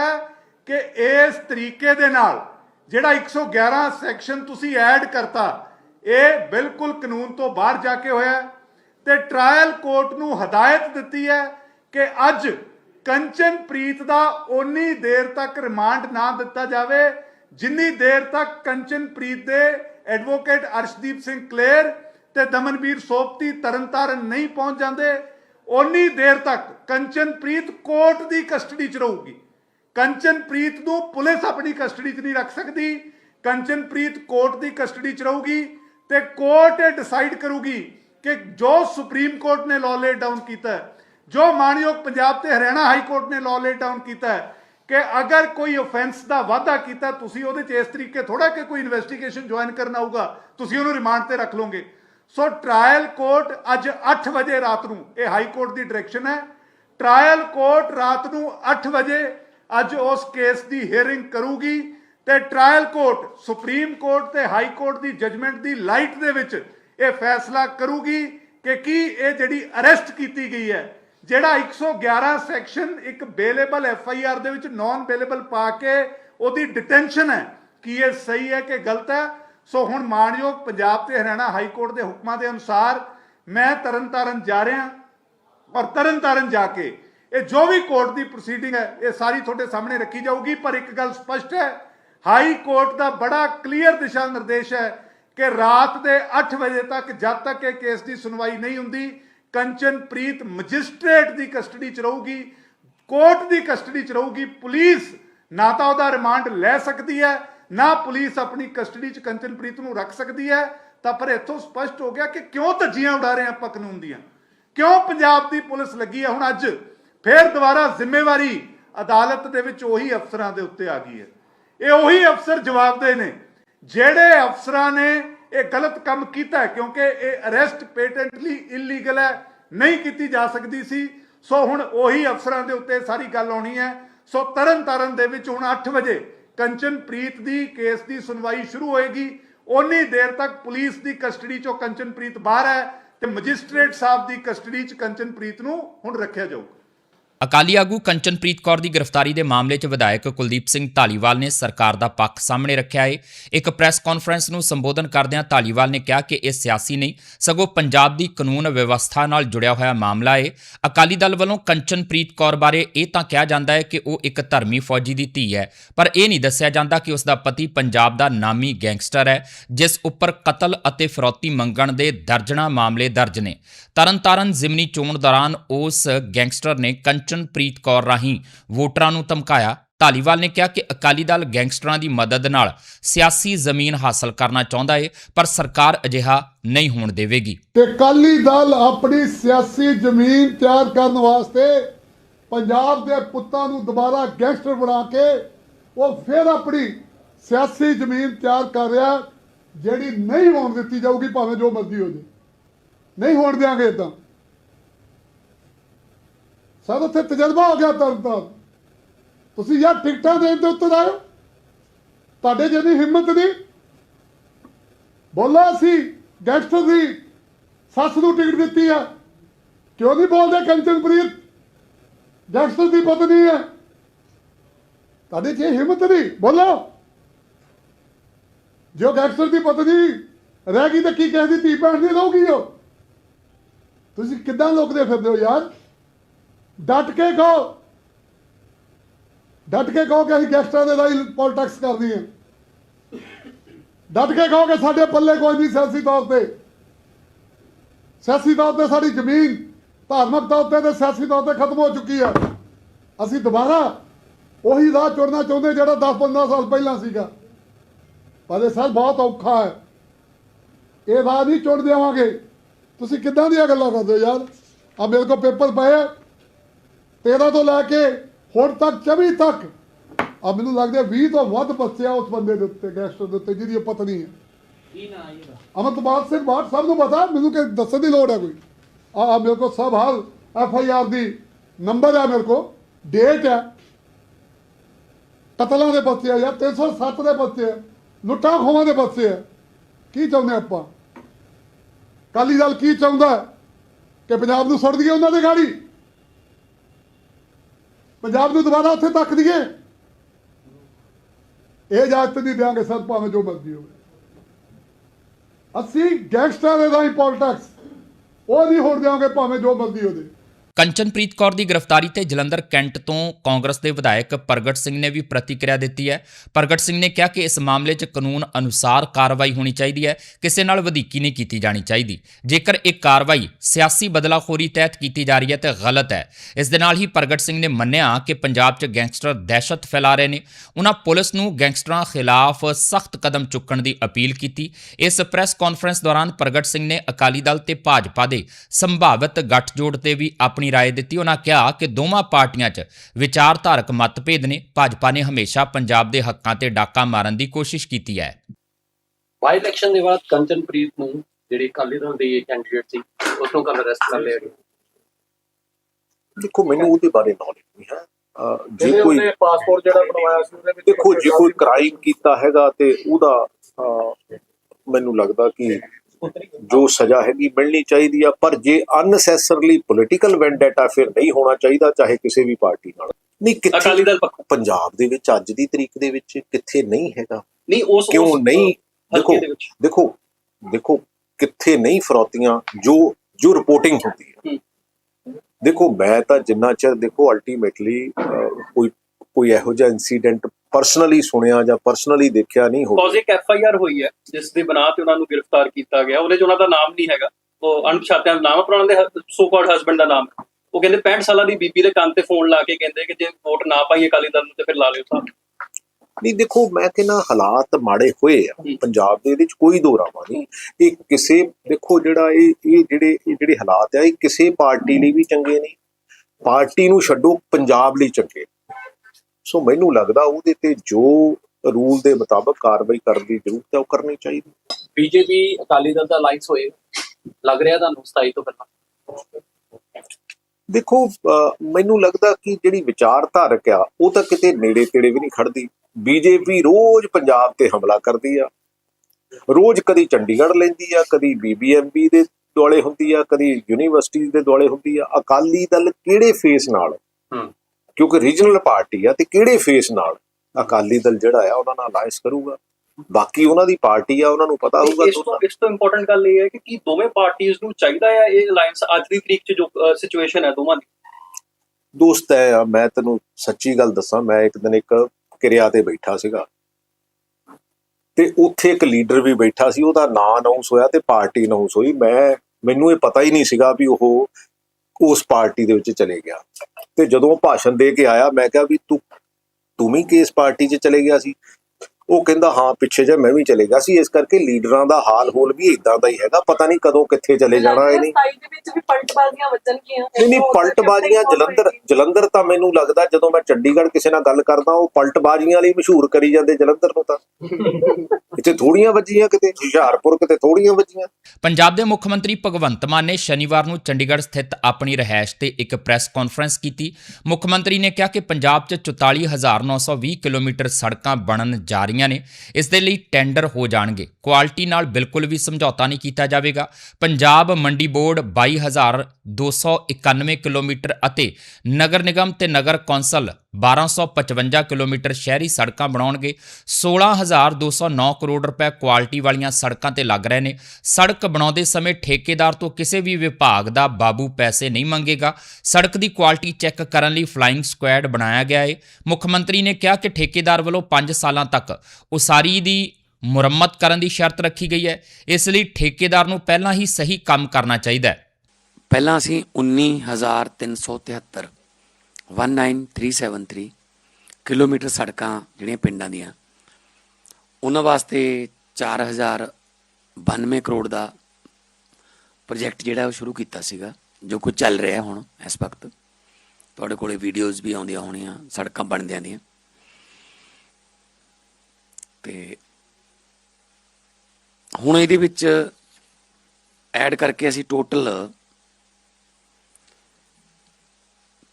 ਕਿ ਇਸ ਤਰੀਕੇ ਦੇ ਨਾਲ ਜਿਹੜਾ 111 ਸੈਕਸ਼ਨ ਤੁਸੀਂ ਐਡ ਕਰਤਾ ਇਹ ਬਿਲਕੁਲ ਕਾਨੂੰਨ ਤੋਂ ਬਾਹਰ ਜਾ ਕੇ ਹੋਇਆ ਹੈ ਤੇ ਟ੍ਰਾਇਲ ਕੋਰਟ ਨੂੰ ਹਦਾਇਤ ਦਿੱਤੀ ਹੈ ਕਿ ਅੱਜ ਕੰਚਨਪ੍ਰੀਤ ਦਾ ਓਨੀ ਦੇਰ ਤੱਕ ਰਿਮਾਂਡ ਨਾ ਦਿੱਤਾ ਜਾਵੇ, ਜਿੰਨੀ ਦੇਰ ਤੱਕ ਕੰਚਨਪ੍ਰੀਤ ਦੇ ਐਡਵੋਕੇਟ ਅਰਸ਼ਦੀਪ ਸਿੰਘ ਕਲੇਰ ਤੇ ਦਮਨਵੀਰ ਸੋਪਤੀ ਤਰਨਤਾਰਨ ਨਹੀਂ ਪਹੁੰਚ ਜਾਂਦੇ, ਓਨੀ ਦੇਰ ਤੱਕ ਕੰਚਨਪ੍ਰੀਤ ਕੋਰਟ ਦੀ ਕਸਟਡੀ 'ਚ ਰਹੂਗੀ। ਕੰਚਨਪ੍ਰੀਤ ਨੂੰ ਪੁਲਿਸ ਆਪਣੀ ਕਸਟਡੀ 'ਚ ਨਹੀਂ ਰੱਖ ਸਕਦੀ, ਕੰਚਨਪ੍ਰੀਤ ਕੋਰਟ ਦੀ ਕਸਟਡੀ 'ਚ ਰਹੂਗੀ। ਤੇ ਕੋਰਟ ਇਹ ਡਿਸਾਈਡ ਕਰੂਗੀ ਕਿ ਜੋ ਸੁਪਰੀਮ ਕੋਰਟ ਨੇ ਲਾਅ ਲੇ ਡਾਊਨ ਕੀਤਾ ਜੋ ਮਾਨਯੋਗ ਪੰਜਾਬ ਤੇ ਹਰਿਆਣਾ ਹਾਈ ਕੋਰਟ ਨੇ ਲਾਅ ਲੇ ਡਾਊਨ ਕੀਤਾ ਕਿ ਅਗਰ ਕੋਈ ਆਫੈਂਸ ਦਾ ਵਾਅਦਾ ਕੀਤਾ, ਤੁਸੀਂ ਉਹਦੇ 'ਚ ਇਸ ਤਰੀਕੇ ਥੋੜਾ ਕਿ ਕੋਈ ਇਨਵੈਸਟੀਗੇਸ਼ਨ ਜੁਆਇਨ ਕਰਨਾ ਹੋਊਗਾ, ਤੁਸੀਂ ਉਹਨੂੰ ਰਿਮਾਂਡ ਤੇ ਰੱਖ ਲਓਗੇ। ਸੋ ਟ੍ਰਾਇਲ ਕੋਰਟ ਅੱਜ 8 ਵਜੇ ਰਾਤ ਨੂੰ, ਇਹ ਹਾਈ ਕੋਰਟ ਦੀ ਡਾਇਰੈਕਸ਼ਨ ਹੈ। ਟ੍ਰਾਇਲ ਕੋਰਟ ਰਾਤ ਨੂੰ 8 ਵਜੇ ਅੱਜ ਉਸ ਕੇਸ ਦੀ ਹੀਅਰਿੰਗ ਕਰੂਗੀ। ਤੇ ਟ੍ਰਾਇਲ ਕੋਰਟ ਸੁਪਰੀਮ ਕੋਰਟ ਤੇ ਹਾਈ ਕੋਰਟ ਦੀ ਜਜਮੈਂਟ ਦੀ ਲਾਈਟ ਦੇ ਵਿੱਚ ਇਹ ਫੈਸਲਾ ਕਰੂਗੀ ਕਿ ਕੀ ਇਹ ਜਿਹੜੀ ਅਰੈਸਟ ਕੀਤੀ ਗਈ ਹੈ, ਜਿਹੜਾ 111 ਸੈਕਸ਼ਨ ਇੱਕ ਬੇਲੇਬਲ ਐਫ ਆਈ ਆਰ ਦੇ ਵਿੱਚ ਨਾਨ ਬੇਲੇਬਲ ਪਾ ਕੇ ਉਹਦੀ ਡਿਟੈਂਸ਼ਨ ਹੈ, ਕੀ ਇਹ ਸਹੀ ਹੈ ਕਿ ਗਲਤ ਹੈ? ਸੋ ਹੁਣ ਮਾਨਯੋਗ ਪੰਜਾਬ ਤੇ ਹਰਿਆਣਾ ਹਾਈ ਕੋਰਟ ਦੇ ਹੁਕਮਾਂ ਦੇ ਅਨੁਸਾਰ ਮੈਂ ਤਰਨਤਾਰਨ ਜਾ ਰਿਹਾ ਔਰ ਤਰਨਤਾਰਨ ਜਾ ਕੇ ਇਹ ਜੋ ਵੀ ਕੋਰਟ ਦੀ ਪ੍ਰੋਸੀਡਿੰਗ ਹੈ, ਇਹ ਸਾਰੀ ਤੁਹਾਡੇ ਸਾਹਮਣੇ ਰੱਖੀ ਜਾਊਗੀ, ਪਰ ਇੱਕ ਗੱਲ ਸਪਸ਼ਟ ਹੈ ਹਾਈ ਕੋਰਟ ਦਾ ਬੜਾ ਕਲੀਅਰ ਦਿਸ਼ਾ ਨਿਰਦੇਸ਼ ਹੈ ਕਿ ਰਾਤ ਦੇ 8 ਵਜੇ ਤੱਕ ਜਦ ਤੱਕ ਇਹ ਕੇਸ ਦੀ ਸੁਣਵਾਈ ਨਹੀਂ ਹੁੰਦੀ ਕੰਚਨਪ੍ਰੀਤ ਮੈਜਿਸਟ੍ਰੇਟ ਦੀ ਕਸਟਡੀ 'ਚ ਰਹੂਗੀ, ਕੋਰਟ ਦੀ ਕਸਟਡੀ 'ਚ ਰਹੂਗੀ, ਪੁਲਿਸ ਨਾ ਤਾਂ ਉਹਦਾ ਰਿਮਾਂਡ ਲੈ ਸਕਦੀ ਹੈ, ਨਾ ਪੁਲਿਸ ਆਪਣੀ ਕਸਟਡੀ 'ਚ ਕੰਚਨਪ੍ਰੀਤ ਨੂੰ ਰੱਖ ਸਕਦੀ ਹੈ। ਤਾਂ ਪਰ ਇੱਥੋਂ ਸਪਸ਼ਟ ਹੋ ਗਿਆ ਕਿ ਕਿਉਂ ਧੱਜੀਆਂ ਉਡਾ ਰਹੇ ਆਪਾਂ ਕਾਨੂੰਨ ਦੀਆਂ? ਕਿਉਂ ਪੰਜਾਬ ਦੀ ਪੁਲਿਸ ਲੱਗੀ ਹੈ ਹੁਣ ਅੱਜ? ਫੇਰ ਦੁਬਾਰਾ ਜ਼ਿੰਮੇਵਾਰੀ ਅਦਾਲਤ ਦੇ ਵਿੱਚ ਉਹੀ ਅਫਸਰਾਂ ਦੇ ਉੱਤੇ ਆ ਗਈ ਹੈ। ਇਹ ਉਹੀ ਅਫਸਰ ਜਵਾਬਦੇ ਨੇ। ਜਿਹੜੇ ਅਫਸਰਾਂ ਨੇ ਇਹ ਗਲਤ ਕੰਮ ਕੀਤਾ ਕਿਉਂਕਿ ਇਹ ਅਰੈਸਟ ਪੇਟੈਂਟਲੀ ਇਲੀਗਲ ਹੈ, ਨਹੀਂ ਕੀਤੀ ਜਾ ਸਕਦੀ ਸੀ। ਸੋ ਹੁਣ ਉਹੀ ਅਫਸਰਾਂ ਦੇ ਉੱਤੇ ਸਾਰੀ ਗੱਲ ਆਉਣੀ ਹੈ। ਸੋ ਤਰਨ ਤਾਰਨ ਦੇ ਵਿੱਚ ਹੁਣ 8 ਵਜੇ ਕੰਚਨਪ੍ਰੀਤ ਦੀ ਕੇਸ ਦੀ ਸੁਣਵਾਈ ਸ਼ੁਰੂ ਹੋਏਗੀ। ਉਨੀ ਦੇਰ ਤੱਕ ਪੁਲਿਸ ਦੀ ਕਸਟਡੀ ਚੋਂ ਕੰਚਨਪ੍ਰੀਤ ਬਾਹਰ ਹੈ ਤੇ ਮੈਜਿਸਟ੍ਰੇਟ ਸਾਹਿਬ ਦੀ ਕਸਟਡੀ ਚ ਕੰਚਨਪ੍ਰੀਤ ਨੂੰ ਹੁਣ ਰੱਖਿਆ ਜਾਊਗਾ। ਅਕਾਲੀ ਆਗੂ ਕੰਚਨਪ੍ਰੀਤ ਕੌਰ ਦੀ ਗ੍ਰਿਫਤਾਰੀ ਦੇ ਮਾਮਲੇ 'ਚ ਵਿਧਾਇਕ ਕੁਲਦੀਪ ਸਿੰਘ ਢਾਲੀਵਾਲ ਨੇ ਸਰਕਾਰ ਦਾ ਪੱਖ ਸਾਹਮਣੇ ਰੱਖਿਆ ਏ। ਇੱਕ ਪ੍ਰੈਸ ਕਾਨਫਰੰਸ ਨੂੰ ਸੰਬੋਧਨ ਕਰਦਿਆਂ ਢਾਲੀਵਾਲ ਨੇ ਕਿਹਾ ਕਿ ਇਹ ਸਿਆਸੀ ਨਹੀਂ, ਸਗੋਂ ਪੰਜਾਬ ਦੀ ਕਾਨੂੰਨ ਵਿਵਸਥਾ ਨਾਲ ਜੁੜਿਆ ਹੋਇਆ ਮਾਮਲਾ ਏ। ਅਕਾਲੀ ਦਲ ਵੱਲੋਂ ਕੰਚਨਪ੍ਰੀਤ ਕੌਰ ਬਾਰੇ ਇਹ ਤਾਂ ਕਿਹਾ ਜਾਂਦਾ ਹੈ ਕਿ ਉਹ ਇੱਕ ਧਰਮੀ ਫੌਜੀ ਦੀ ਧੀ ਹੈ, ਪਰ ਇਹ ਨਹੀਂ ਦੱਸਿਆ ਜਾਂਦਾ ਕਿ ਉਸ ਦਾ ਪਤੀ ਪੰਜਾਬ ਦਾ ਨਾਮੀ ਗੈਂਗਸਟਰ ਹੈ, ਜਿਸ ਉੱਪਰ ਕਤਲ ਅਤੇ ਫਰੌਤੀ ਮੰਗਣ ਦੇ ਦਰਜਣਾ ਮਾਮਲੇ ਦਰਜ ਨੇ। ਤਰਨਤਾਰਨ ਜ਼ਿਮਨੀ ਚੋਣ ਦੌਰਾਨ ਉਸ ਗੈਂਗਸਟਰ ਨੇ ਕੰਚ ਕੰਚਨਪ੍ਰੀਤ ਕੌਰ ਰਾਹੀਂ ਵੋਟਰਾਂ ਨੂੰ ਧਮਕਾਇਆ। ਧਾਲੀਵਾਲ ਨੇ ਕਿਹਾ ਕਿ ਅਕਾਲੀ ਦਲ ਗੈਂਗਸਟਰਾਂ ਦੀ ਮਦਦ ਨਾਲ ਸਿਆਸੀ ਜ਼ਮੀਨ ਹਾਸਲ ਕਰਨਾ ਚਾਹੁੰਦਾ ਹੈ ਪਰ ਸਰਕਾਰ ਅਜਿਹਾ ਨਹੀਂ ਹੋਣ ਦੇਵੇਗੀ। ਤੇ ਕਾਲੀ ਦਲ ਆਪਣੀ ਸਿਆਸੀ ਜ਼ਮੀਨ ਤਿਆਰ ਕਰਨ ਵਾਸਤੇ ਪੰਜਾਬ ਦੇ ਪੁੱਤਾਂ ਨੂੰ ਦੁਬਾਰਾ ਗੈਂਗਸਟਰ ਬਣਾ ਕੇ ਉਹ ਫਿਰ ਆਪਣੀ ਸਿਆਸੀ ਜ਼ਮੀਨ ਤਿਆਰ ਕਰ ਰਿਹਾ, ਜਿਹੜੀ ਨਹੀਂ ਹੋਣ ਦਿੱਤੀ ਜਾਊਗੀ, ਭਾਵੇਂ ਜੋ ਮਰਜ਼ੀ ਹੋ ਜੇ ਨਹੀਂ ਹੋਣ ਦਿਆਂਗੇ ਇਦਾਂ ਸਰ ਉੱਥੇ ਤਜਰਬਾ ਹੋ ਗਿਆ ਤਰਨ ਤਾਰਨ। ਤੁਸੀਂ ਯਾਰ ਟਿਕਟਾਂ ਦੇਣ ਦੇ ਉੱਤੇ ਆਇਓ। ਤੁਹਾਡੇ ਜਿਹਦੀ ਹਿੰਮਤ ਨਹੀਂ, ਬੋਲੋ ਅਸੀਂ ਗੈਂਗਸਟਰ ਦੀ ਸੱਸ ਨੂੰ ਟਿਕਟ ਦਿੱਤੀ ਹੈ ਕਿਉਂ ਨਹੀਂ ਬੋਲਦੇ ਕੰਚਨਪ੍ਰੀਤ? ਗੈਂਗਸਟਰ ਦੀ ਪਤਨੀ ਹੈ ਤੁਹਾਡੇ ਜੇ ਹਿੰਮਤ ਨਹੀਂ, ਬੋਲੋ। ਜੋ ਗੈਂਗਸਟਰ ਦੀ ਪਤਨੀ ਰਹਿ ਗਈ ਤਾਂ ਕੀ ਕਹਿੰਦੀ ਧੀ ਭੈਣ ਦੀ ਰਹੂਗੀ ਉਹ ਤੁਸੀਂ ਕਿੱਦਾਂ ਲੋਕਦੇ ਫਿਰਦੇ ਹੋ ਯਾਰ? ਡਟ ਕੇ ਕਹੋ। ਡਟ ਕੇ ਕਹੋ ਕਿ ਅਸੀਂ ਗੈਸਟਾਂ ਦੇ ਰਾਹੀਂ ਪੋਲਿਟਿਕਸ ਕਰਦੀ ਹੈ। ਡਟ ਕੇ ਕਹੋ ਕਿ ਸਾਡੇ ਪੱਲੇ ਕੋਈ ਨਹੀਂ ਸਿਆਸੀ ਤੌਰ ਤੇ। ਸਿਆਸੀ ਤੌਰ ਤੇ ਸਾਡੀ ਜ਼ਮੀਨ ਧਾਰਮਿਕ ਤੌਰ ਤੇ ਤੇ ਸਿਆਸੀ ਤੌਰ ਤੇ ਖਤਮ ਹੋ ਚੁੱਕੀ ਹੈ। ਅਸੀਂ ਦੁਬਾਰਾ ਉਹੀ ਰਾਹ ਚੁਣਨਾ ਚਾਹੁੰਦੇ ਜਿਹੜਾ 10-15 ਸਾਲ ਪਹਿਲਾਂ ਸੀਗਾ। ਪਰ ਇਹ ਸਰ ਬਹੁਤ ਔਖਾ ਹੈ। ਇਹ ਰਾਹ ਨਹੀਂ ਚੁਣ ਦੇਵਾਂਗੇ ਤੁਸੀਂ ਕਿੱਦਾਂ ਦੀਆਂ ਗੱਲਾਂ ਕਰਦੇ ਹੋ ਯਾਰ? ਆ ਮੇਰੇ ਕੋਲ ਪੇਪਰ ਪਏ 13 ਤੋਂ ਲੈ ਕੇ ਹੁਣ ਤੱਕ 24 ਤੱਕ। ਆ ਮੈਨੂੰ ਲੱਗਦਾ 20 ਤੋਂ ਵੱਧ ਬੱਚੇ ਉਸ ਬੰਦੇ ਦੇ ਉੱਤੇ ਗੈਸਟਰ ਦੇ ਉੱਤੇ, ਜਿਹਦੀ ਪਤਨੀ ਹੈ। ਕੀ ਨਾਂ ਇਹਦਾ ਅਮਰਤਪਾਲ ਸਿੰਘ ਬਾਟ ਸਭ ਨੂੰ ਪਤਾ, ਮੈਨੂੰ ਕਿ ਦੱਸਣ ਦੀ ਲੋੜ ਹੈ ਕੋਈ। ਆ ਆ ਮੇਰੇ ਕੋਲ ਸਭ ਹਾਲ ਐਫ ਆਈ ਆਰ ਦੀ ਨੰਬਰ ਹੈ ਮੇਰੇ ਕੋਲ ਡੇਟ ਹੈ। ਕਤਲਾਂ ਦੇ ਬੱਚੇ ਆ ਯਾਰ 307 ਦੇ ਬੱਚੇ ਆ, ਲੁੱਟਾਂ ਖੋਹਾਂ ਦੇ ਬੱਚੇ ਆ। ਕੀ ਚਾਹੁੰਦੇ ਆਪਾਂ? ਕਾਲੀ ਦਲ ਕੀ ਚਾਹੁੰਦਾ ਕਿ ਪੰਜਾਬ ਨੂੰ ਸੁੱਟ ਦਈਏ ਉਹਨਾਂ ਦੇ ਗਾੜੀ? ਪੰਜਾਬ ਨੂੰ ਦੁਬਾਰਾ ਉੱਥੇ ਤੱਕ ਦਈਏ ਇਹ ਇਜਾਜ਼ਤ ਨਹੀਂ ਦਿਆਂਗੇ ਸਰ, ਭਾਵੇਂ ਜੋ ਮਰਜ਼ੀ ਹੋਵੇ। ਅਸੀਂ ਗੈਂਗਸਟਰ ਦੇ ਹੀ ਪੋਲਿਟਿਕਸ ਉਹ ਨਹੀਂ ਹੋਣ ਦਿਆਂਗੇ, ਭਾਵੇਂ ਜੋ ਮਰਜ਼ੀ ਹੋ ਜੇ ਕੰਚਨਪ੍ਰੀਤ ਕੌਰ ਦੀ ਗ੍ਰਿਫਤਾਰੀ ਤੇ ਜਲੰਧਰ ਕੈਂਟ ਤੋਂ ਕਾਂਗਰਸ ਦੇ ਵਿਧਾਇਕ ਪ੍ਰਗਟ ਸਿੰਘ ਨੇ ਵੀ ਪ੍ਰਤੀਕਿਰਿਆ ਦਿੱਤੀ ਹੈ। ਪ੍ਰਗਟ ਸਿੰਘ ਨੇ ਕਿਹਾ ਕਿ ਇਸ ਮਾਮਲੇ 'ਚ ਕਾਨੂੰਨ ਅਨੁਸਾਰ ਕਾਰਵਾਈ ਹੋਣੀ ਚਾਹੀਦੀ ਹੈ। ਕਿਸੇ ਨਾਲ ਵਧੀਕੀ ਨਹੀਂ ਕੀਤੀ ਜਾਣੀ ਚਾਹੀਦੀ। ਜੇਕਰ ਇਹ ਕਾਰਵਾਈ ਸਿਆਸੀ ਬਦਲਾਖੋਰੀ ਤਹਿਤ ਕੀਤੀ ਜਾ ਰਹੀ ਹੈ ਤੇ ਗਲਤ ਹੈ। ਇਸ ਦੇ ਨਾਲ ਹੀ ਪ੍ਰਗਟ ਸਿੰਘ ਨੇ ਮੰਨਿਆ ਕਿ ਪੰਜਾਬ 'ਚ ਗੈਂਗਸਟਰ ਦਹਿਸ਼ਤ ਫੈਲਾ ਰਹੇ ਨੇ। ਉਹਨਾਂ ਪੁਲਿਸ ਨੂੰ ਗੈਂਗਸਟਰਾਂ ਖਿਲਾਫ ਸਖਤ ਕਦਮ ਚੁੱਕਣ ਦੀ ਅਪੀਲ ਕੀਤੀ। ਇਸ ਪ੍ਰੈਸ ਕਾਨਫਰੰਸ ਦੌਰਾਨ ਪ੍ਰਗਟ ਸਿੰਘ ਨੇ ਅਕਾਲੀ ਦਲ ਤੇ ਭਾਜਪਾ ਦੇ ਸੰਭਾਵਿਤ ਗੱਠਜੋੜ ਤੇ ਵੀ ਆਪਣੀ رائے ਦਿੱਤੀ ਉਹਨਾਂ ਕਿਹਾ ਕਿ ਦੋਵਾਂ ਪਾਰਟੀਆਂ 'ਚ ਵਿਚਾਰਧਾਰਕ ਮਤਭੇਦ ਨੇ ਭਾਜਪਾ ਨੇ ਹਮੇਸ਼ਾ ਪੰਜਾਬ ਦੇ ਹੱਕਾਂ ਤੇ ਡਾਕਾ ਮਾਰਨ ਦੀ ਕੋਸ਼ਿਸ਼ ਕੀਤੀ ਹੈ ਬਾਈ ਇਲੈਕਸ਼ਨ ਦੇ ਬਾਅਦ ਕੰਚਨਪ੍ਰੀਤ ਨੂੰ ਜਿਹੜੀ ਅਕਾਲੀ ਦਲ ਦੀ ਕੈਂਡੀਡੇਟ ਸੀ ਉਸ ਨੂੰ ਕੱਲ ਅਰੈਸਟ ਕਰ ਲਿਆ ਗਿਆ ਦੇਖੋ ਮੈਨੂੰ ਉਹਦੇ ਬਾਰੇ ਨੌਲੇਜ ਨਹੀਂ ਹੈ ਅਹ ਜੇ ਜਿਹਨੇ ਕੋਈ ਉਹਨੇ ਪਾਸਪੋਰਟ ਜਿਹੜਾ ਬਣਵਾਇਆ ਸੀ ਉਹਦੇ ਵਿੱਚ ਦੇਖੋ ਜੇ ਕੋਈ ਕ੍ਰਾਈਮ ਕੀਤਾ ਹੈਗਾ ਤੇ ਉਹਦਾ ਅਹ, ਮੈਨੂੰ ਲੱਗਦਾ ਕਿ ਜੋ ਸਜ਼ਾ ਹੈਗੀ ਮਿਲਣੀ ਚਾਹੀਦੀ ਆ ਪਰ ਜੇ ਅਨਸੈਸਰਲੀ ਪੋਲੀਟੀਕਲ ਵੈਂਡੇਟਾ ਫਿਰ ਨਹੀਂ ਹੋਣਾ ਚਾਹੀਦਾ ਚਾਹੇ ਕਿਸੇ ਵੀ ਪਾਰਟੀ ਨਾਲ। ਨਹੀਂ ਅਕਾਲੀ ਕਿੱਥੇ ਦਲ ਪੱਖੋਂ ਪੰਜਾਬ ਦੇ ਵਿੱਚ ਅੱਜ ਦੀ ਤਰੀਕ ਦੇ ਵਿੱਚ ਕਿੱਥੇ ਨਹੀਂ ਹੈਗਾ? ਨਹੀਂ ਉਸ ਕਿਉਂ ਨਹੀਂ? ਦੇਖੋ ਦੇਖੋ ਦੇਖੋ ਕਿੱਥੇ ਨਹੀਂ ਫਰੌਤੀਆਂ ਜੋ ਜੋ ਰਿਪੋਰਟਿੰਗ ਹੁੰਦੀ ਹੈ। ਦੇਖੋ ਮੈਂ ਤਾਂ ਜਿੰਨਾ ਚਿਰ ਦੇਖੋ ਅਲਟੀਮੇਟਲੀ ਕੋਈ ਕੋਈ ਇਹੋ ਜਿਹਾ ਇਨਸੀਡੈਂਟ ਪਰਸਨਲੀ ਸੁਣਿਆ ਜਾਂ ਪਰਸਨਲੀ ਦੇਖਿਆ ਨਹੀਂ ਹੋ ਕਾਜ਼ ਇੱਕ ਐਫ ਆਈ ਆਰ ਹੋਈ ਹੈ ਜਿਸ ਦੇ ਬਣਾ ਤੇ ਉਹਨਾਂ ਨੂੰ ਗ੍ਰਿਫਤਾਰ ਕੀਤਾ ਗਿਆ। ਉਹਦੇ ਚ ਉਹਨਾਂ ਦਾ ਨਾਮ ਨਹੀਂ ਹੈਗਾ। ਉਹ ਅਣਪਛਾਤਿਆਂ ਦਾ ਨਾਮ ਪਰ ਉਹਨਾਂ ਦੇ ਸੋ ਕਾਲਡ ਹਸਬੰਡ ਦਾ ਨਾਮ। ਉਹ ਕਹਿੰਦੇ 65 ਸਾਲਾਂ ਦੀ ਬੀਬੀ ਦੇ ਕੰਨ ਤੇ ਫੋਨ ਲਾ ਕੇ ਕਹਿੰਦੇ ਕਿ ਜੇ ਵੋਟ ਨਾ ਪਾਈਏ ਅਕਾਲੀ ਦਲ ਨੂੰ ਤੇ ਫਿਰ ਲਾ ਲਿਓ ਸਾਹਿਬ ਨਹੀਂ ਦੇਖੋ ਮੈਂ ਕਹਿੰਦਾ ਹਾਲਾਤ ਮਾੜੇ ਹੋਏ ਆ। ਪੰਜਾਬ ਦੇ ਵਿੱਚ ਕੋਈ ਦੋ ਰਾਵਾਂ ਨਹੀਂ। ਇਹ ਕਿਸੇ ਦੇਖੋ ਜਿਹੜਾ ਇਹ ਇਹ ਜਿਹੜੇ ਇਹ ਜਿਹੜੇ ਹਾਲਾਤ ਆ ਇਹ ਕਿਸੇ ਪਾਰਟੀ ਲਈ ਵੀ ਚੰਗੇ ਨਹੀਂ। ਪਾਰਟੀ ਨੂੰ ਛੱਡੋ ਪੰਜਾਬ ਲਈ ਚੰਗੇ। ਸੋ ਮੈਨੂੰ ਲੱਗਦਾ ਉਹਦੇ ਤੇ ਜੋ ਰੂਲ ਦੇ ਮੁਤਾਬਕ ਕਾਰਵਾਈ ਕਰਨ ਦੀ ਜ਼ਰੂਰਤ ਹੈ ਉਹ ਕਰਨੀ ਚਾਹੀਦੀ ਬੀਜੇਪੀ ਅਕਾਲੀ ਦਲ ਦਾ ਅਲਾਈਅੰਸ ਹੋਏ ਲੱਗ ਰਿਹਾ ਤੁਹਾਨੂੰ 27 ਤੋਂ ਪਹਿਲਾਂ? ਦੇਖੋ ਮੈਨੂੰ ਲੱਗਦਾ ਕਿ ਜਿਹੜੀ ਵਿਚਾਰਧਾਰਕ ਆ ਉਹ ਤਾਂ ਕਿਤੇ ਨੇੜੇ ਤੇੜੇ ਵੀ ਨਹੀਂ ਖੜਦੀ। ਬੀਜੇਪੀ ਰੋਜ਼ ਪੰਜਾਬ ਤੇ ਹਮਲਾ ਕਰਦੀ ਆ। ਰੋਜ਼ ਕਦੀ ਚੰਡੀਗੜ੍ਹ ਲੈਂਦੀ ਆ ਕਦੀ ਬੀਬੀਐਮਬੀ ਦੇ ਦੁਆਲੇ ਹੁੰਦੀ ਆ ਕਦੀ ਯੂਨੀਵਰਸਿਟੀਜ਼ ਦੇ ਦੁਆਲੇ ਹੁੰਦੀ ਆ। ਅਕਾਲੀ ਦਲ ਕਿਹੜੇ ਫੇਸ ਨਾਲ? ਹੂੰ। ਕਿਉਂਕਿ ਰੀਜਨਲ ਪਾਰਟੀ ਆ ਤੇ ਕਿਹੜੇ ਫੇਸ ਨਾਲ? ਅਕਾਲੀ ਦਲ ਜਿਹੜਾ ਆ ਉਹਨਾਂ ਨਾਲ ਅਲਾਈਅੰਸ ਕਰੂਗਾ। ਬਾਕੀ ਉਹਨਾਂ ਦੀ ਪਾਰਟੀ ਆ ਉਹਨਾਂ ਨੂੰ ਪਤਾ ਹੋਊਗਾ ਇਸ ਤੋਂ ਇਸ ਤੋਂ ਇੰਪੋਰਟੈਂਟ ਗੱਲ ਇਹ ਹੈ ਕਿ ਕੀ ਦੋਵੇਂ ਪਾਰਟੀਆਂ ਨੂੰ ਚਾਹੀਦਾ ਹੈ ਇਹ ਅਲਾਈਅੰਸ ਅੱਜ ਦੀ ਤਰੀਕ 'ਚ ਜੋ ਸਿਚੁਏਸ਼ਨ ਹੈ ਦੋਵਾਂ ਦੀ। ਦੋਸਤ ਹੈ ਮੈਂ ਤੈਨੂੰ ਸੱਚੀ ਗੱਲ ਦੱਸਾਂ ਮੈਂ ਇੱਕ ਦਿਨ ਇੱਕ ਕਿਰਿਆ ਤੇ ਬੈਠਾ ਸੀਗਾ। ਤੇ ਉੱਥੇ ਇੱਕ ਲੀਡਰ ਵੀ ਬੈਠਾ ਸੀ ਉਹਦਾ ਨਾਂ ਅਨਾਉਂਸ ਹੋਇਆ ਤੇ ਪਾਰਟੀ ਅਨਾਉਂਸ ਹੋਈ। ਮੈਂ ਮੈਨੂੰ ਇਹ ਪਤਾ ਹੀ ਨਹੀਂ ਸੀਗਾ ਵੀ ਉਹ ਉਸ ਪਾਰਟੀ ਦੇ ਵਿੱਚ ਚਲੇ ਗਿਆ। ਤੇ ਜਦੋਂ ਉਹ ਭਾਸ਼ਣ ਦੇ ਕੇ ਆਇਆ ਮੈਂ ਕਿਹਾ ਵੀ ਤੂੰ ਤੂੰ ਵੀ ਕਿਸ ਪਾਰਟੀ 'ਚ ਚਲੇ ਗਿਆ ਸੀ? ਉਹ ਕਹਿੰਦਾ ਹਾਂ ਪਿੱਛੇ ਜੇ ਮੈਂ ਵੀ ਚਲੇ ਗਿਆ ਸੀ। ਇਸ ਕਰਕੇ ਲੀਡਰਾਂ ਦਾ ਹਾਲ ਹੋਲ ਵੀ ਇਦਾਂ ਦਾ ਹੀ ਹੈਗਾ। ਪਤਾ ਨਹੀਂ ਕਦੋਂ ਕਿੱਥੇ ਚਲੇ ਜਾਣਾ ਇਹ ਨਹੀਂ 27 ਦੇ ਵਿੱਚ ਵੀ ਪਲਟਬਾਜ਼ੀਆਂ ਵੱਜਣਗੀਆਂ ਨਹੀਂ ਨਹੀਂ ਪਲਟਬਾਜ਼ੀਆਂ ਜਲੰਧਰ ਜਲੰਧਰ ਤਾਂ ਮੈਨੂੰ ਲੱਗਦਾ ਜਦੋਂ ਮੈਂ ਚੰਡੀਗੜ੍ਹ ਕਿਸੇ ਨਾਲ ਗੱਲ ਕਰਦਾ ਉਹ ਪਲਟਬਾਜ਼ੀਆਂ ਲਈ ਮਸ਼ਹੂਰ ਕਰੀ ਜਾਂਦੇ ਜਲੰਧਰ ਨੂੰ ਤਾਂ। *laughs* ਇੱਥੇ ਥੋੜੀਆਂ ਵੱਜੀਆਂ ਕਿਤੇ? ਹੁਸ਼ਿਆਰਪੁਰ ਕਿਤੇ ਥੋੜੀਆਂ ਵੱਜੀਆਂ? ਪੰਜਾਬ ਦੇ ਮੁੱਖ ਮੰਤਰੀ ਭਗਵੰਤ ਮਾਨ ਨੇ ਸ਼ਨੀਵਾਰ ਨੂੰ ਚੰਡੀਗੜ੍ਹ ਸਥਿਤ ਆਪਣੀ ਰਿਹਾਇਸ਼ ਤੇ ਇੱਕ ਪ੍ਰੈਸ ਕਾਨਫਰੰਸ ਕੀਤੀ। ਮੁੱਖ ਮੰਤਰੀ ਨੇ ਕਿਹਾ ਕਿ ਪੰਜਾਬ 'ਚ 44920 ਕਿਲੋਮੀਟਰ ਸੜਕਾਂ ਬਣਨ ਜਾ ਰਹੀਆਂ ਨੇ। ਇਸ ਦੇ ਲਈ ਟੈਂਡਰ ਹੋ ਜਾਣਗੇ। ਕੁਆਲਿਟੀ ਨਾਲ ਬਿਲਕੁਲ ਵੀ ਸਮਝੌਤਾ ਨਹੀਂ ਕੀਤਾ ਜਾਵੇਗਾ। ਪੰਜਾਬ ਮੰਡੀ ਬੋਰਡ 22291 ਕਿਲੋਮੀਟਰ ਅਤੇ ਨਗਰ ਨਿਗਮ ਤੇ ਨਗਰ ਕੌਂਸਲ 1255 ਕਿਲੋਮੀਟਰ ਸ਼ਹਿਰੀ ਸੜਕਾਂ ਬਣਾਉਣਗੇ। 16209 ਕਰੋੜ ਰੁਪਏ ਕੁਆਲਿਟੀ ਵਾਲੀਆਂ ਸੜਕਾਂ ਤੇ ਲੱਗ ਰਹੇ ਨੇ। ਸੜਕ ਬਣਾਉਂਦੇ ਸਮੇਂ ਠੇਕੇਦਾਰ ਤੋਂ ਕਿਸੇ ਵੀ ਵਿਭਾਗ ਦਾ ਬਾਬੂ ਪੈਸੇ ਨਹੀਂ ਮੰਗੇਗਾ। ਸੜਕ ਦੀ ਕੁਆਲਿਟੀ ਚੈੱਕ ਕਰਨ ਲਈ ਫਲਾਈਂਗ ਸਕੁਐਡ ਬਣਾਇਆ ਗਿਆ ਹੈ ਮੁੱਖ ਮੰਤਰੀ ਨੇ ਕਿਹਾ ਕਿ ਠੇਕੇਦਾਰ ਵੱਲੋਂ 5 ਸਾਲਾਂ ਤੱਕ ਉਸਾਰੀ ਦੀ ਮੁਰੰਮਤ ਕਰਨ ਦੀ ਸ਼ਰਤ ਰੱਖੀ ਗਈ ਹੈ। ਇਸ ਲਈ ਠੇਕੇਦਾਰ ਨੂੰ ਪਹਿਲਾਂ ਹੀ ਸਹੀ ਕੰਮ ਕਰਨਾ ਚਾਹੀਦਾ ਹੈ। ਪਹਿਲਾਂ ਅਸੀਂ 19373 19373 ਕਿਲੋਮੀਟਰ ਸੜਕਾਂ ਜਿਹੜੀਆਂ ਪਿੰਡਾਂ ਦੀਆਂ ਉਹਨਾਂ ਵਾਸਤੇ 4092 ਕਰੋੜ ਦਾ ਪ੍ਰੋਜੈਕਟ ਜਿਹੜਾ ਉਹ ਸ਼ੁਰੂ ਕੀਤਾ ਸੀਗਾ, ਜੋ ਕੁਝ ਚੱਲ ਰਿਹਾ ਹੁਣ ਇਸ ਵਕਤ। ਤੁਹਾਡੇ ਕੋਲੇ ਵੀਡੀਓਜ਼ ਵੀ ਆਉਂਦੀਆਂ ਹੋਣੀਆਂ, ਸੜਕਾਂ ਬਣਦਿਆਂ ਦੀਆਂ। ਤੇ ਹੁਣ ਇਹਦੇ ਵਿੱਚ ਐਡ ਕਰਕੇ ਅਸੀਂ ਟੋਟਲ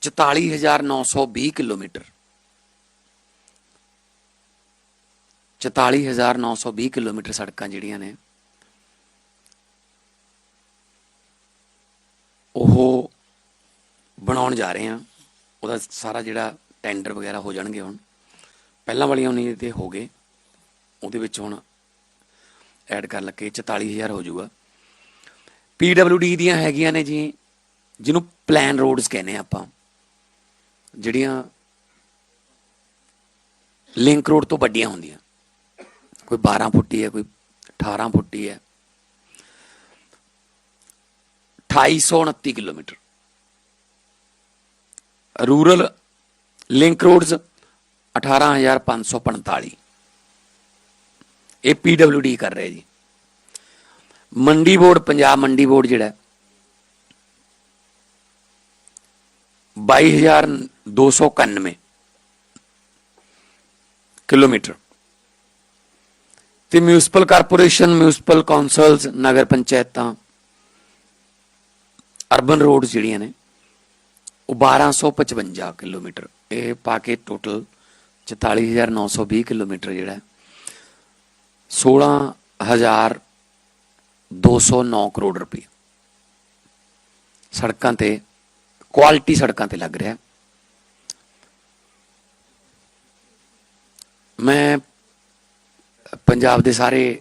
44920 ਕਿਲੋਮੀਟਰ 44920 ਕਿਲੋਮੀਟਰ ਸੜਕਾਂ ਜਿਹੜੀਆਂ ਨੇ, ਉਹ ਬਣਾਉਣ ਜਾ ਰਹੇ ਆ ਉਹਦਾ ਸਾਰਾ ਜਿਹੜਾ ਟੈਂਡਰ ਵਗੈਰਾ ਹੋ ਜਾਣਗੇ ਹੁਣ। ਪਹਿਲਾਂ ਵਾਲੀਆਂ ਉਹਨੇ ਤੇ ਹੋ ਗਏ। ਉਹਦੇ ਵਿੱਚ ਹੁਣ ਐਡ ਕਰ ਲੱਗੇ 44000 ਹੋ ਜਾਊਗਾ। ਪੀਡਬਲਯੂਡੀ ਦੀਆਂ ਹੈਗੀਆਂ ਨੇ ਜੀ, ਜਿਹਨੂੰ ਪਲਾਨ ਰੋਡਸ ਕਹਿੰਦੇ ਆ ਆਪਾਂ। ਜਿਹੜੀਆਂ ਲਿੰਕ ਰੋਡ ਤੋਂ ਵੱਡੀਆਂ ਹੁੰਦੀਆਂ। ਕੋਈ 12 ਫੁੱਟੀ ਹੈ ਕੋਈ 18 ਫੁੱਟੀ ਹੈ 2829 ਕਿਲੋਮੀਟਰ ਰੂਰਲ ਲਿੰਕ ਰੋਡਸ 18545 ਇਹ ਪੀਡਬਲਯੂਡੀ ਕਰ ਰਿਹਾ ਜੀ ਮੰਡੀ ਬੋਰਡ ਪੰਜਾਬ ਮੰਡੀ ਬੋਰਡ ਜਿਹੜਾ ਹੈ, 22291 ਕਿਲੋਮੀਟਰ ਤੇ ਮਿਊਨਿਸਪਲ ਕਾਰਪੋਰੇਸ਼ਨ ਮਿਊਨਿਸਪਲ ਕਾਉਂਸਲਸ ਨਗਰ ਪੰਚਾਇਤਾਂ, ਅਰਬਨ ਰੋਡ ਜਿਹੜੀਆਂ ਨੇ, ਉਹ 1255 ਕਿਲੋਮੀਟਰ, ਇਹ ਪਾ ਕੇ ਟੋਟਲ 44920 ਕਿਲੋਮੀਟਰ ਜਿਹੜਾ ਹੈ 16209 ਕਰੋੜ ਰੁਪਏ ਸੜਕਾਂ ਤੇ, ਕੁਆਲਿਟੀ ਸੜਕਾਂ ਤੇ ਲੱਗ ਰਿਹਾ ਮੈਂ ਪੰਜਾਬ ਦੇ ਸਾਰੇ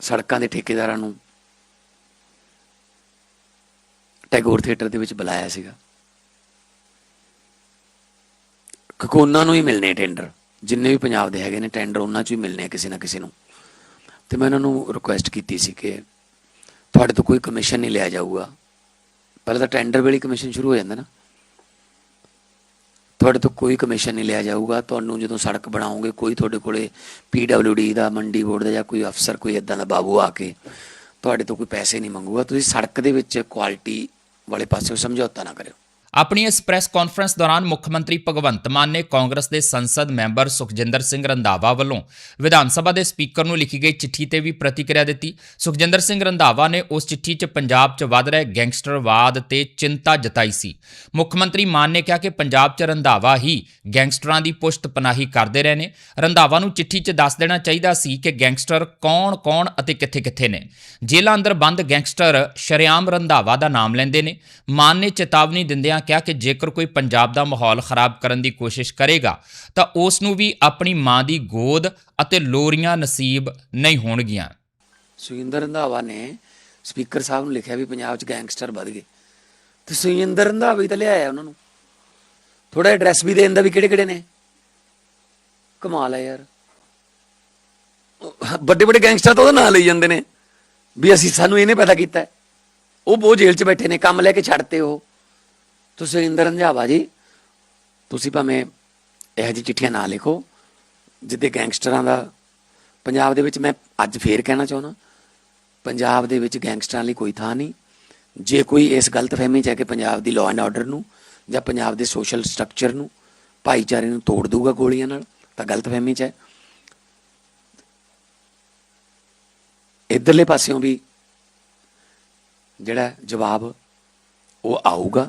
ਸੜਕਾਂ ਦੇ ਠੇਕੇਦਾਰਾਂ ਨੂੰ ਟੈਗੋਰ ਥੀਏਟਰ ਦੇ ਵਿੱਚ ਬੁਲਾਇਆ ਸੀਗਾ। ਕਿਉਂਕਿ ਉਹਨਾਂ ਨੂੰ ਹੀ ਮਿਲਨੇ ਟੈਂਡਰ। ਜਿੰਨੇ ਵੀ ਪੰਜਾਬ ਦੇ ਹੈਗੇ ਨੇ, ਟੈਂਡਰ ਉਹਨਾਂ 'ਚ ਹੀ ਮਿਲਨੇ ਆ ਕਿਸੇ ਨਾ ਕਿਸੇ ਨੂੰ। ਤੇ ਮੈਂ ਉਹਨਾਂ ਨੂੰ ਰਿਕੁਐਸਟ ਕੀਤੀ ਸੀ ਕਿ ਤੁਹਾਡੇ ਤੋਂ ਕੋਈ ਕਮਿਸ਼ਨ ਨਹੀਂ ਲਿਆ ਜਾਊਗਾ। ਪਹਿਲਾਂ ਤਾਂ ਟੈਂਡਰ ਵੇਲੇ ਕਮਿਸ਼ਨ ਸ਼ੁਰੂ ਹੋ ਜਾਂਦਾ ਨਾ। ਤੁਹਾਡੇ ਤੋਂ ਕੋਈ ਕਮਿਸ਼ਨ ਨਹੀਂ ਲਿਆ ਜਾਊਗਾ। ਤੁਹਾਨੂੰ ਜਦੋਂ ਸੜਕ ਬਣਾਓਗੇ, ਕੋਈ ਤੁਹਾਡੇ ਕੋਲੇ ਪੀਡਬਲਯੂਡੀ ਦਾ, ਮੰਡੀ ਬੋਰਡ ਦਾ ਜਾਂ ਕੋਈ ਅਫਸਰ, ਕੋਈ ਇਦਾਂ ਦਾ ਬਾਬੂ ਆ ਕੇ ਤੁਹਾਡੇ ਤੋਂ ਕੋਈ ਪੈਸੇ ਨਹੀਂ ਮੰਗੂਗਾ। ਤੁਸੀਂ ਸੜਕ ਦੇ ਵਿੱਚ ਕੁਆਲਿਟੀ ਵਾਲੇ ਪਾਸੇ ਸਮਝੌਤਾ ਨਾ ਕਰਿਓ। ਆਪਣੀ ਇਸ ਪ੍ਰੈਸ ਕਾਨਫਰੰਸ ਦੌਰਾਨ ਮੁੱਖ ਮੰਤਰੀ ਭਗਵੰਤ ਮਾਨ ਨੇ ਕਾਂਗਰਸ ਦੇ ਸੰਸਦ ਮੈਂਬਰ ਸੁਖਜਿੰਦਰ ਸਿੰਘ ਰੰਧਾਵਾ ਵੱਲੋਂ ਵਿਧਾਨ ਸਭਾ ਦੇ ਸਪੀਕਰ ਨੂੰ ਲਿਖੀ ਗਈ ਚਿੱਠੀ ਤੇ ਵੀ ਪ੍ਰਤੀਕਿਰਿਆ ਦਿੱਤੀ। ਸੁਖਜਿੰਦਰ ਸਿੰਘ ਰੰਧਾਵਾ ਨੇ ਉਸ ਚਿੱਠੀ 'ਚ ਪੰਜਾਬ 'ਚ ਵੱਧ ਰਹੇ ਗੈਂਗਸਟਰਵਾਦ ਤੇ ਚਿੰਤਾ ਜਤਾਈ ਸੀ। ਮੁੱਖ ਮੰਤਰੀ ਮਾਨ ਨੇ ਕਿਹਾ ਕਿ ਪੰਜਾਬ 'ਚ ਰੰਧਾਵਾ ਹੀ ਗੈਂਗਸਟਰਾਂ ਦੀ ਪੁਸ਼ਤ ਪਨਾਹੀ ਕਰਦੇ ਰਹੇ ਨੇ। ਰੰਧਾਵਾ ਨੂੰ ਚਿੱਠੀ 'ਚ ਦੱਸ ਦੇਣਾ ਚਾਹੀਦਾ ਸੀ ਕਿ ਗੈਂਗਸਟਰ ਕੌਣ-ਕੌਣ ਅਤੇ ਕਿੱਥੇ-ਕਿੱਥੇ ਨੇ। ਜੇਲ੍ਹਾਂ ਅੰਦਰ ਬੰਦ ਗੈਂਗਸਟਰ ਸ਼ਰੇਆਮ ਰੰਧਾਵਾ ਦਾ ਨਾਮ ਲੈਂਦੇ ਨੇ। ਮਾਨ ਨੇ ਚੇਤਾਵਨੀ ਦਿੰਦਿਆਂ ਉਹਨਾਂ ਕਿਹਾ ਕਿ ਜੇਕਰ ਕੋਈ ਪੰਜਾਬ ਦਾ ਮਾਹੌਲ ਖਰਾਬ ਕਰਨ ਦੀ ਕੋਸ਼ਿਸ਼ ਕਰੇਗਾ, ਤਾਂ ਉਸ ਨੂੰ ਵੀ ਆਪਣੀ ਮਾਂ ਦੀ ਗੋਦ ਅਤੇ ਲੋਰੀਆਂ ਨਸੀਬ ਨਹੀਂ ਹੋਣਗੀਆਂ। ਸੁਖਿੰਦਰ ਰੰਧਾਵਾ ਨੇ ਸਪੀਕਰ ਸਾਹਿਬ ਨੂੰ ਲਿਖਿਆ ਵੀ ਪੰਜਾਬ 'ਚ ਗੈਂਗਸਟਰ ਵੱਧ ਗਏ। ਤੇ ਸੁਖਿੰਦਰ ਰੰਧਾਵਾ ਹੀ ਤਾਂ ਲਿਆਇਆ ਉਹਨਾਂ ਨੂੰ। ਥੋੜਾ ਐਡਰੈਸ ਵੀ ਦੇਣ ਦਾ ਵੀ ਕਿਹੜੇ ਕਿਹੜੇ ਨੇ? ਕਮਾਲ ਹੈ ਯਾਰ। ਵੱਡੇ ਵੱਡੇ ਗੈਂਗਸਟਰ ਤਾਂ ਉਹਦਾ ਨਾਂ ਲਈ ਜਾਂਦੇ ਨੇ। ਵੀ ਅਸੀਂ ਸਾਨੂੰ ਇਹਨੇ ਪੈਦਾ ਕੀਤਾ। ਉਹ ਬਹੁਤ ਜੇਲ੍ਹ 'ਚ ਬੈਠੇ ਨੇ, ਕੰਮ ਲੈ ਕੇ ਛੱਡਤੇ ਉਹ। ਤੁਸੀਂ ਇੰਦਰ ਰੰਧਾਵਾ ਜੀ। ਤੁਸੀਂ ਭਾਵੇਂ ਇਹੋ ਜਿਹੀ ਚਿੱਠੀਆਂ ਨਾ ਲਿਖੋ, ਜਿੱਦੇ ਗੈਂਗਸਟਰਾਂ ਦਾ ਪੰਜਾਬ ਦੇ ਵਿੱਚ ਮੈਂ ਅੱਜ ਫੇਰ ਕਹਿਣਾ ਚਾਹੁੰਦਾ, ਪੰਜਾਬ ਦੇ ਵਿੱਚ ਗੈਂਗਸਟਰਾਂ ਲਈ ਕੋਈ ਥਾਂ ਨਹੀਂ। ਜੇ ਕੋਈ ਇਸ ਗਲਤਫਹਿਮੀ 'ਚ ਹੈ ਕਿ ਪੰਜਾਬ ਦੀ ਲਾਅ ਐਂਡ ਆਰਡਰ ਨੂੰ ਜਾਂ ਪੰਜਾਬ ਦੇ ਸੋਸ਼ਲ ਸਟਰਕਚਰ ਨੂੰ ਭਾਈਚਾਰੇ ਨੂੰ ਤੋੜ ਦੂਗਾ ਗੋਲੀਆਂ ਨਾਲ, ਤਾਂ ਗਲਤਫਹਿਮੀ 'ਚ ਹੈ। ਇਧਰਲੇ ਪਾਸਿਓਂ ਵੀ ਜਿਹੜਾ ਜਵਾਬ ਉਹ ਆਊਗਾ।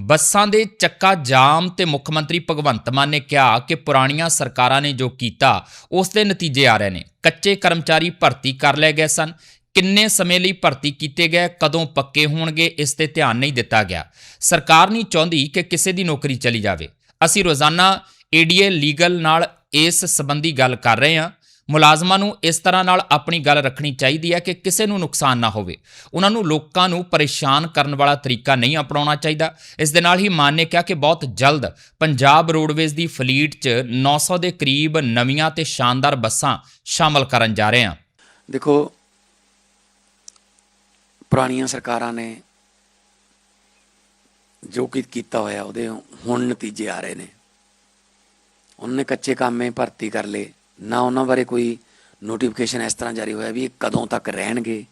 ਬੱਸਾਂ ਦੇ ਚੱਕਾ ਜਾਮ ਤੇ ਮੁੱਖ ਮੰਤਰੀ ਭਗਵੰਤ ਮਾਨ ਨੇ ਕਿਹਾ ਕਿ ਪੁਰਾਣੀਆਂ ਸਰਕਾਰਾਂ ਨੇ ਜੋ ਕੀਤਾ, ਉਸ ਦੇ ਨਤੀਜੇ ਆ ਰਹੇ ਨੇ। ਕੱਚੇ ਕਰਮਚਾਰੀ ਭਰਤੀ ਕਰ ਲਏ ਗਏ ਸਨ। ਕਿੰਨੇ ਸਮੇਂ ਲਈ ਭਰਤੀ ਕੀਤੇ ਗਏ, ਕਦੋਂ ਪੱਕੇ ਹੋਣਗੇ, ਇਸ ਤੇ ਧਿਆਨ ਨਹੀਂ ਦਿੱਤਾ ਗਿਆ। ਸਰਕਾਰ ਨਹੀਂ ਚਾਹੁੰਦੀ ਕਿ ਕਿਸੇ ਦੀ ਨੌਕਰੀ ਚਲੀ ਜਾਵੇ। ਅਸੀਂ ਰੋਜ਼ਾਨਾ ਏਡੀਏ ਲੀਗਲ ਨਾਲ ਇਸ ਸੰਬੰਧੀ ਗੱਲ ਕਰ ਰਹੇ ਹਾਂ। ਮੁਲਾਜ਼ਮਾਂ ਨੂੰ ਇਸ ਤਰ੍ਹਾਂ ਨਾਲ ਆਪਣੀ ਗੱਲ ਰੱਖਣੀ ਚਾਹੀਦੀ ਹੈ ਕਿ ਕਿਸੇ ਨੂੰ ਨੁਕਸਾਨ ਨਾ ਹੋਵੇ। ਉਹਨਾਂ ਨੂੰ ਲੋਕਾਂ ਨੂੰ ਪਰੇਸ਼ਾਨ ਕਰਨ ਵਾਲਾ ਤਰੀਕਾ ਨਹੀਂ ਅਪਣਾਉਣਾ ਚਾਹੀਦਾ। ਇਸ ਦੇ ਨਾਲ ਹੀ ਮਾਨ ਨੇ ਕਿਹਾ ਕਿ ਬਹੁਤ ਜਲਦ ਪੰਜਾਬ ਰੋਡਵੇਜ਼ ਦੀ ਫਲੀਟ 'ਚ 900 ਦੇ ਕਰੀਬ ਨਵੀਆਂ ਤੇ ਸ਼ਾਨਦਾਰ ਬੱਸਾਂ ਸ਼ਾਮਲ ਕਰਨ ਜਾ ਰਹੇ ਹਾਂ। ਦੇਖੋ, ਪੁਰਾਣੀਆਂ ਸਰਕਾਰਾਂ ਨੇ ਜੋ ਕਿ ਕੀਤਾ ਹੋਇਆ ਉਹਦੇ ਹੁਣ ਨਤੀਜੇ ਆ ਰਹੇ ਨੇ। ਉਹਨੇ ਕੱਚੇ ਕਾਮੇ ਭਰਤੀ ਕਰ ਲਏ। ਨਾ ਉਹਨਾਂ ਬਾਰੇ ਕੋਈ ਨੋਟੀਫਿਕੇਸ਼ਨ ਇਸ ਤਰ੍ਹਾਂ ਜਾਰੀ ਹੋਇਆ ਵੀ ਇਹ ਕਦੋਂ ਤੱਕ ਰਹਿਣਗੇ,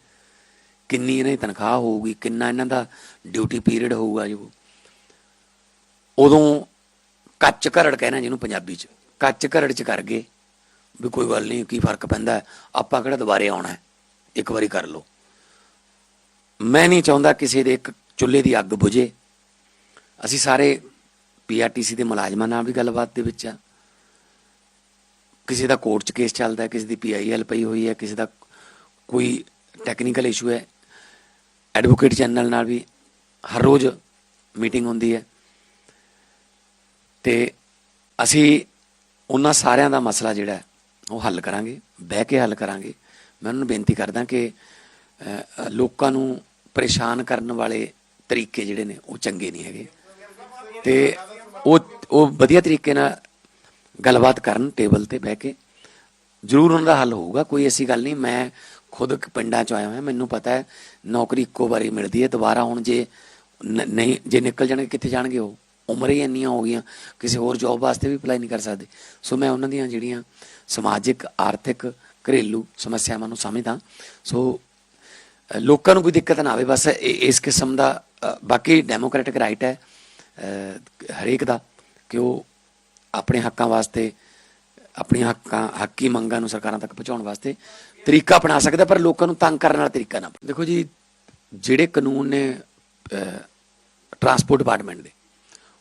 ਕਿੰਨੀ ਇਹਨਾਂ ਦੀ ਤਨਖਾਹ ਹੋਊਗੀ, ਕਿੰਨਾ ਇਹਨਾਂ ਦਾ ਡਿਊਟੀ ਪੀਰੀਅਡ ਹੋਊਗਾ ਜੋ ਉਦੋਂ ਕੱਚ ਘਰੜ ਕਹਿਣਾ ਜਿਹਨੂੰ ਪੰਜਾਬੀ ਚ, ਕੱਚ ਘਰੜ ਚ ਕਰ ਗਏ, ਵੀ ਕੋਈ ਗੱਲ ਨਹੀਂ, ਕੀ ਫ਼ਰਕ ਪੈਂਦਾ, ਆਪਾਂ ਕਿਹੜਾ ਦੁਬਾਰੇ ਆਉਣਾ ਇੱਕ ਵਾਰੀ ਕਰ ਲਓ। ਮੈਂ ਨਹੀਂ ਚਾਹੁੰਦਾ ਕਿਸੇ ਦੇ ਇੱਕ ਚੁੱਲ੍ਹੇ ਦੀ ਅੱਗ ਬੁਝੇ। ਅਸੀਂ ਸਾਰੇ ਪੀਆਰਟੀਸੀ ਦੇ ਮੁਲਾਜ਼ਮਾਂ ਨਾਲ ਵੀ ਗੱਲਬਾਤ ਦੇ ਵਿੱਚ ਆ। ਕਿਸੇ ਦਾ ਕੋਰਟ 'ਚ ਕੇਸ ਚੱਲਦਾ ਹੈ, ਕਿਸੇ ਦੀ ਪੀਆਈਐਲ ਪਈ ਹੋਈ ਹੈ, ਕਿਸੇ ਦਾ ਕੋਈ ਟੈਕਨੀਕਲ ਇਸ਼ੂ ਹੈ ਐਡਵੋਕੇਟ ਜਨਰਲ ਨਾਲ ਵੀ ਹਰ ਰੋਜ਼ ਮੀਟਿੰਗ ਹੁੰਦੀ ਹੈ। ਤੇ ਅਸੀਂ ਉਹਨਾਂ ਸਾਰਿਆਂ ਦਾ ਮਸਲਾ ਜਿਹੜਾ ਉਹ ਹੱਲ ਕਰਾਂਗੇ, ਬਹਿ ਕੇ ਹੱਲ ਕਰਾਂਗੇ। ਮੈਂ ਉਹਨਾਂ ਨੂੰ ਬੇਨਤੀ ਕਰਦਾ ਕਿ ਲੋਕਾਂ ਨੂੰ ਪਰੇਸ਼ਾਨ ਕਰਨ ਵਾਲੇ ਤਰੀਕੇ ਜਿਹੜੇ ਨੇ, ਉਹ ਚੰਗੇ ਨਹੀਂ ਹੈਗੇ। ਤੇ ਉਹ ਉਹ ਵਧੀਆ ਤਰੀਕੇ ਨਾਲ ਗੱਲਬਾਤ ਕਰਨ ਟੇਬਲ ਤੇ ਬਹਿ ਕੇ। ਜ਼ਰੂਰ ਉਹਨਾਂ ਦਾ ਹੱਲ ਹੋਊਗਾ, ਕੋਈ ਐਸੀ ਗੱਲ ਨਹੀਂ, ਮੈਂ ਖੁਦ ਪਿੰਡਾਂ ਚ ਆਇਆ ਹੋਇਆ, ਮੈਨੂੰ ਪਤਾ ਹੈ ਨੌਕਰੀ ਇੱਕੋ ਵਾਰੀ ਮਿਲਦੀ ਹੈ, ਦੁਬਾਰਾ ਹੁਣ ਜੇ ਨ- ਨਹੀਂ, ਜੇ ਨਿਕਲ ਜਾਣਗੇ, ਕਿੱਥੇ ਜਾਣਗੇ ਉਹ? ਉਮਰ ਹੀ ਇੰਨੀਆਂ ਹੋ ਗਈਆਂ, ਕਿਸੇ ਹੋਰ ਜੌਬ ਵਾਸਤੇ ਵੀ ਅਪਲਾਈ ਨਹੀਂ ਕਰ ਸਕਦੇ। ਸੋ ਮੈਂ ਉਹਨਾਂ ਦੀਆਂ ਜਿਹੜੀਆਂ ਸਮਾਜਿਕ, ਆਰਥਿਕ ਘਰੇਲੂ ਸਮੱਸਿਆਵਾਂ ਨੂੰ ਸਮਝਦਾ। ਸੋ ਲੋਕਾਂ ਨੂੰ ਕੋਈ ਦਿੱਕਤ ਨਾ ਆਵੇ, ਬਸ ਇਹ- ਇਸ ਕਿਸਮ ਦਾ ਬਾਕੀ ਡੈਮੋਕ੍ਰੈਟਿਕ ਰਾਈਟ ਹੈ ਹਰੇਕ ਦਾ, ਕਿ ਉਹ ਆਪਣੇ ਹੱਕਾਂ ਵਾਸਤੇ, ਆਪਣੀਆਂ ਹੱਕਾਂ, ਹੱਕੀ ਮੰਗਾਂ ਨੂੰ ਸਰਕਾਰਾਂ ਤੱਕ ਪਹੁੰਚਾਉਣ ਵਾਸਤੇ ਤਰੀਕਾ ਅਪਣਾ ਸਕਦਾ, ਪਰ ਲੋਕਾਂ ਨੂੰ ਤੰਗ ਕਰਨ ਵਾਲਾ ਤਰੀਕਾ ਨਾ ਦੇਖੋ ਜੀ, ਜਿਹੜੇ ਕਾਨੂੰਨ ਨੇ ਟਰਾਂਸਪੋਰਟ ਡਿਪਾਰਟਮੈਂਟ ਦੇ,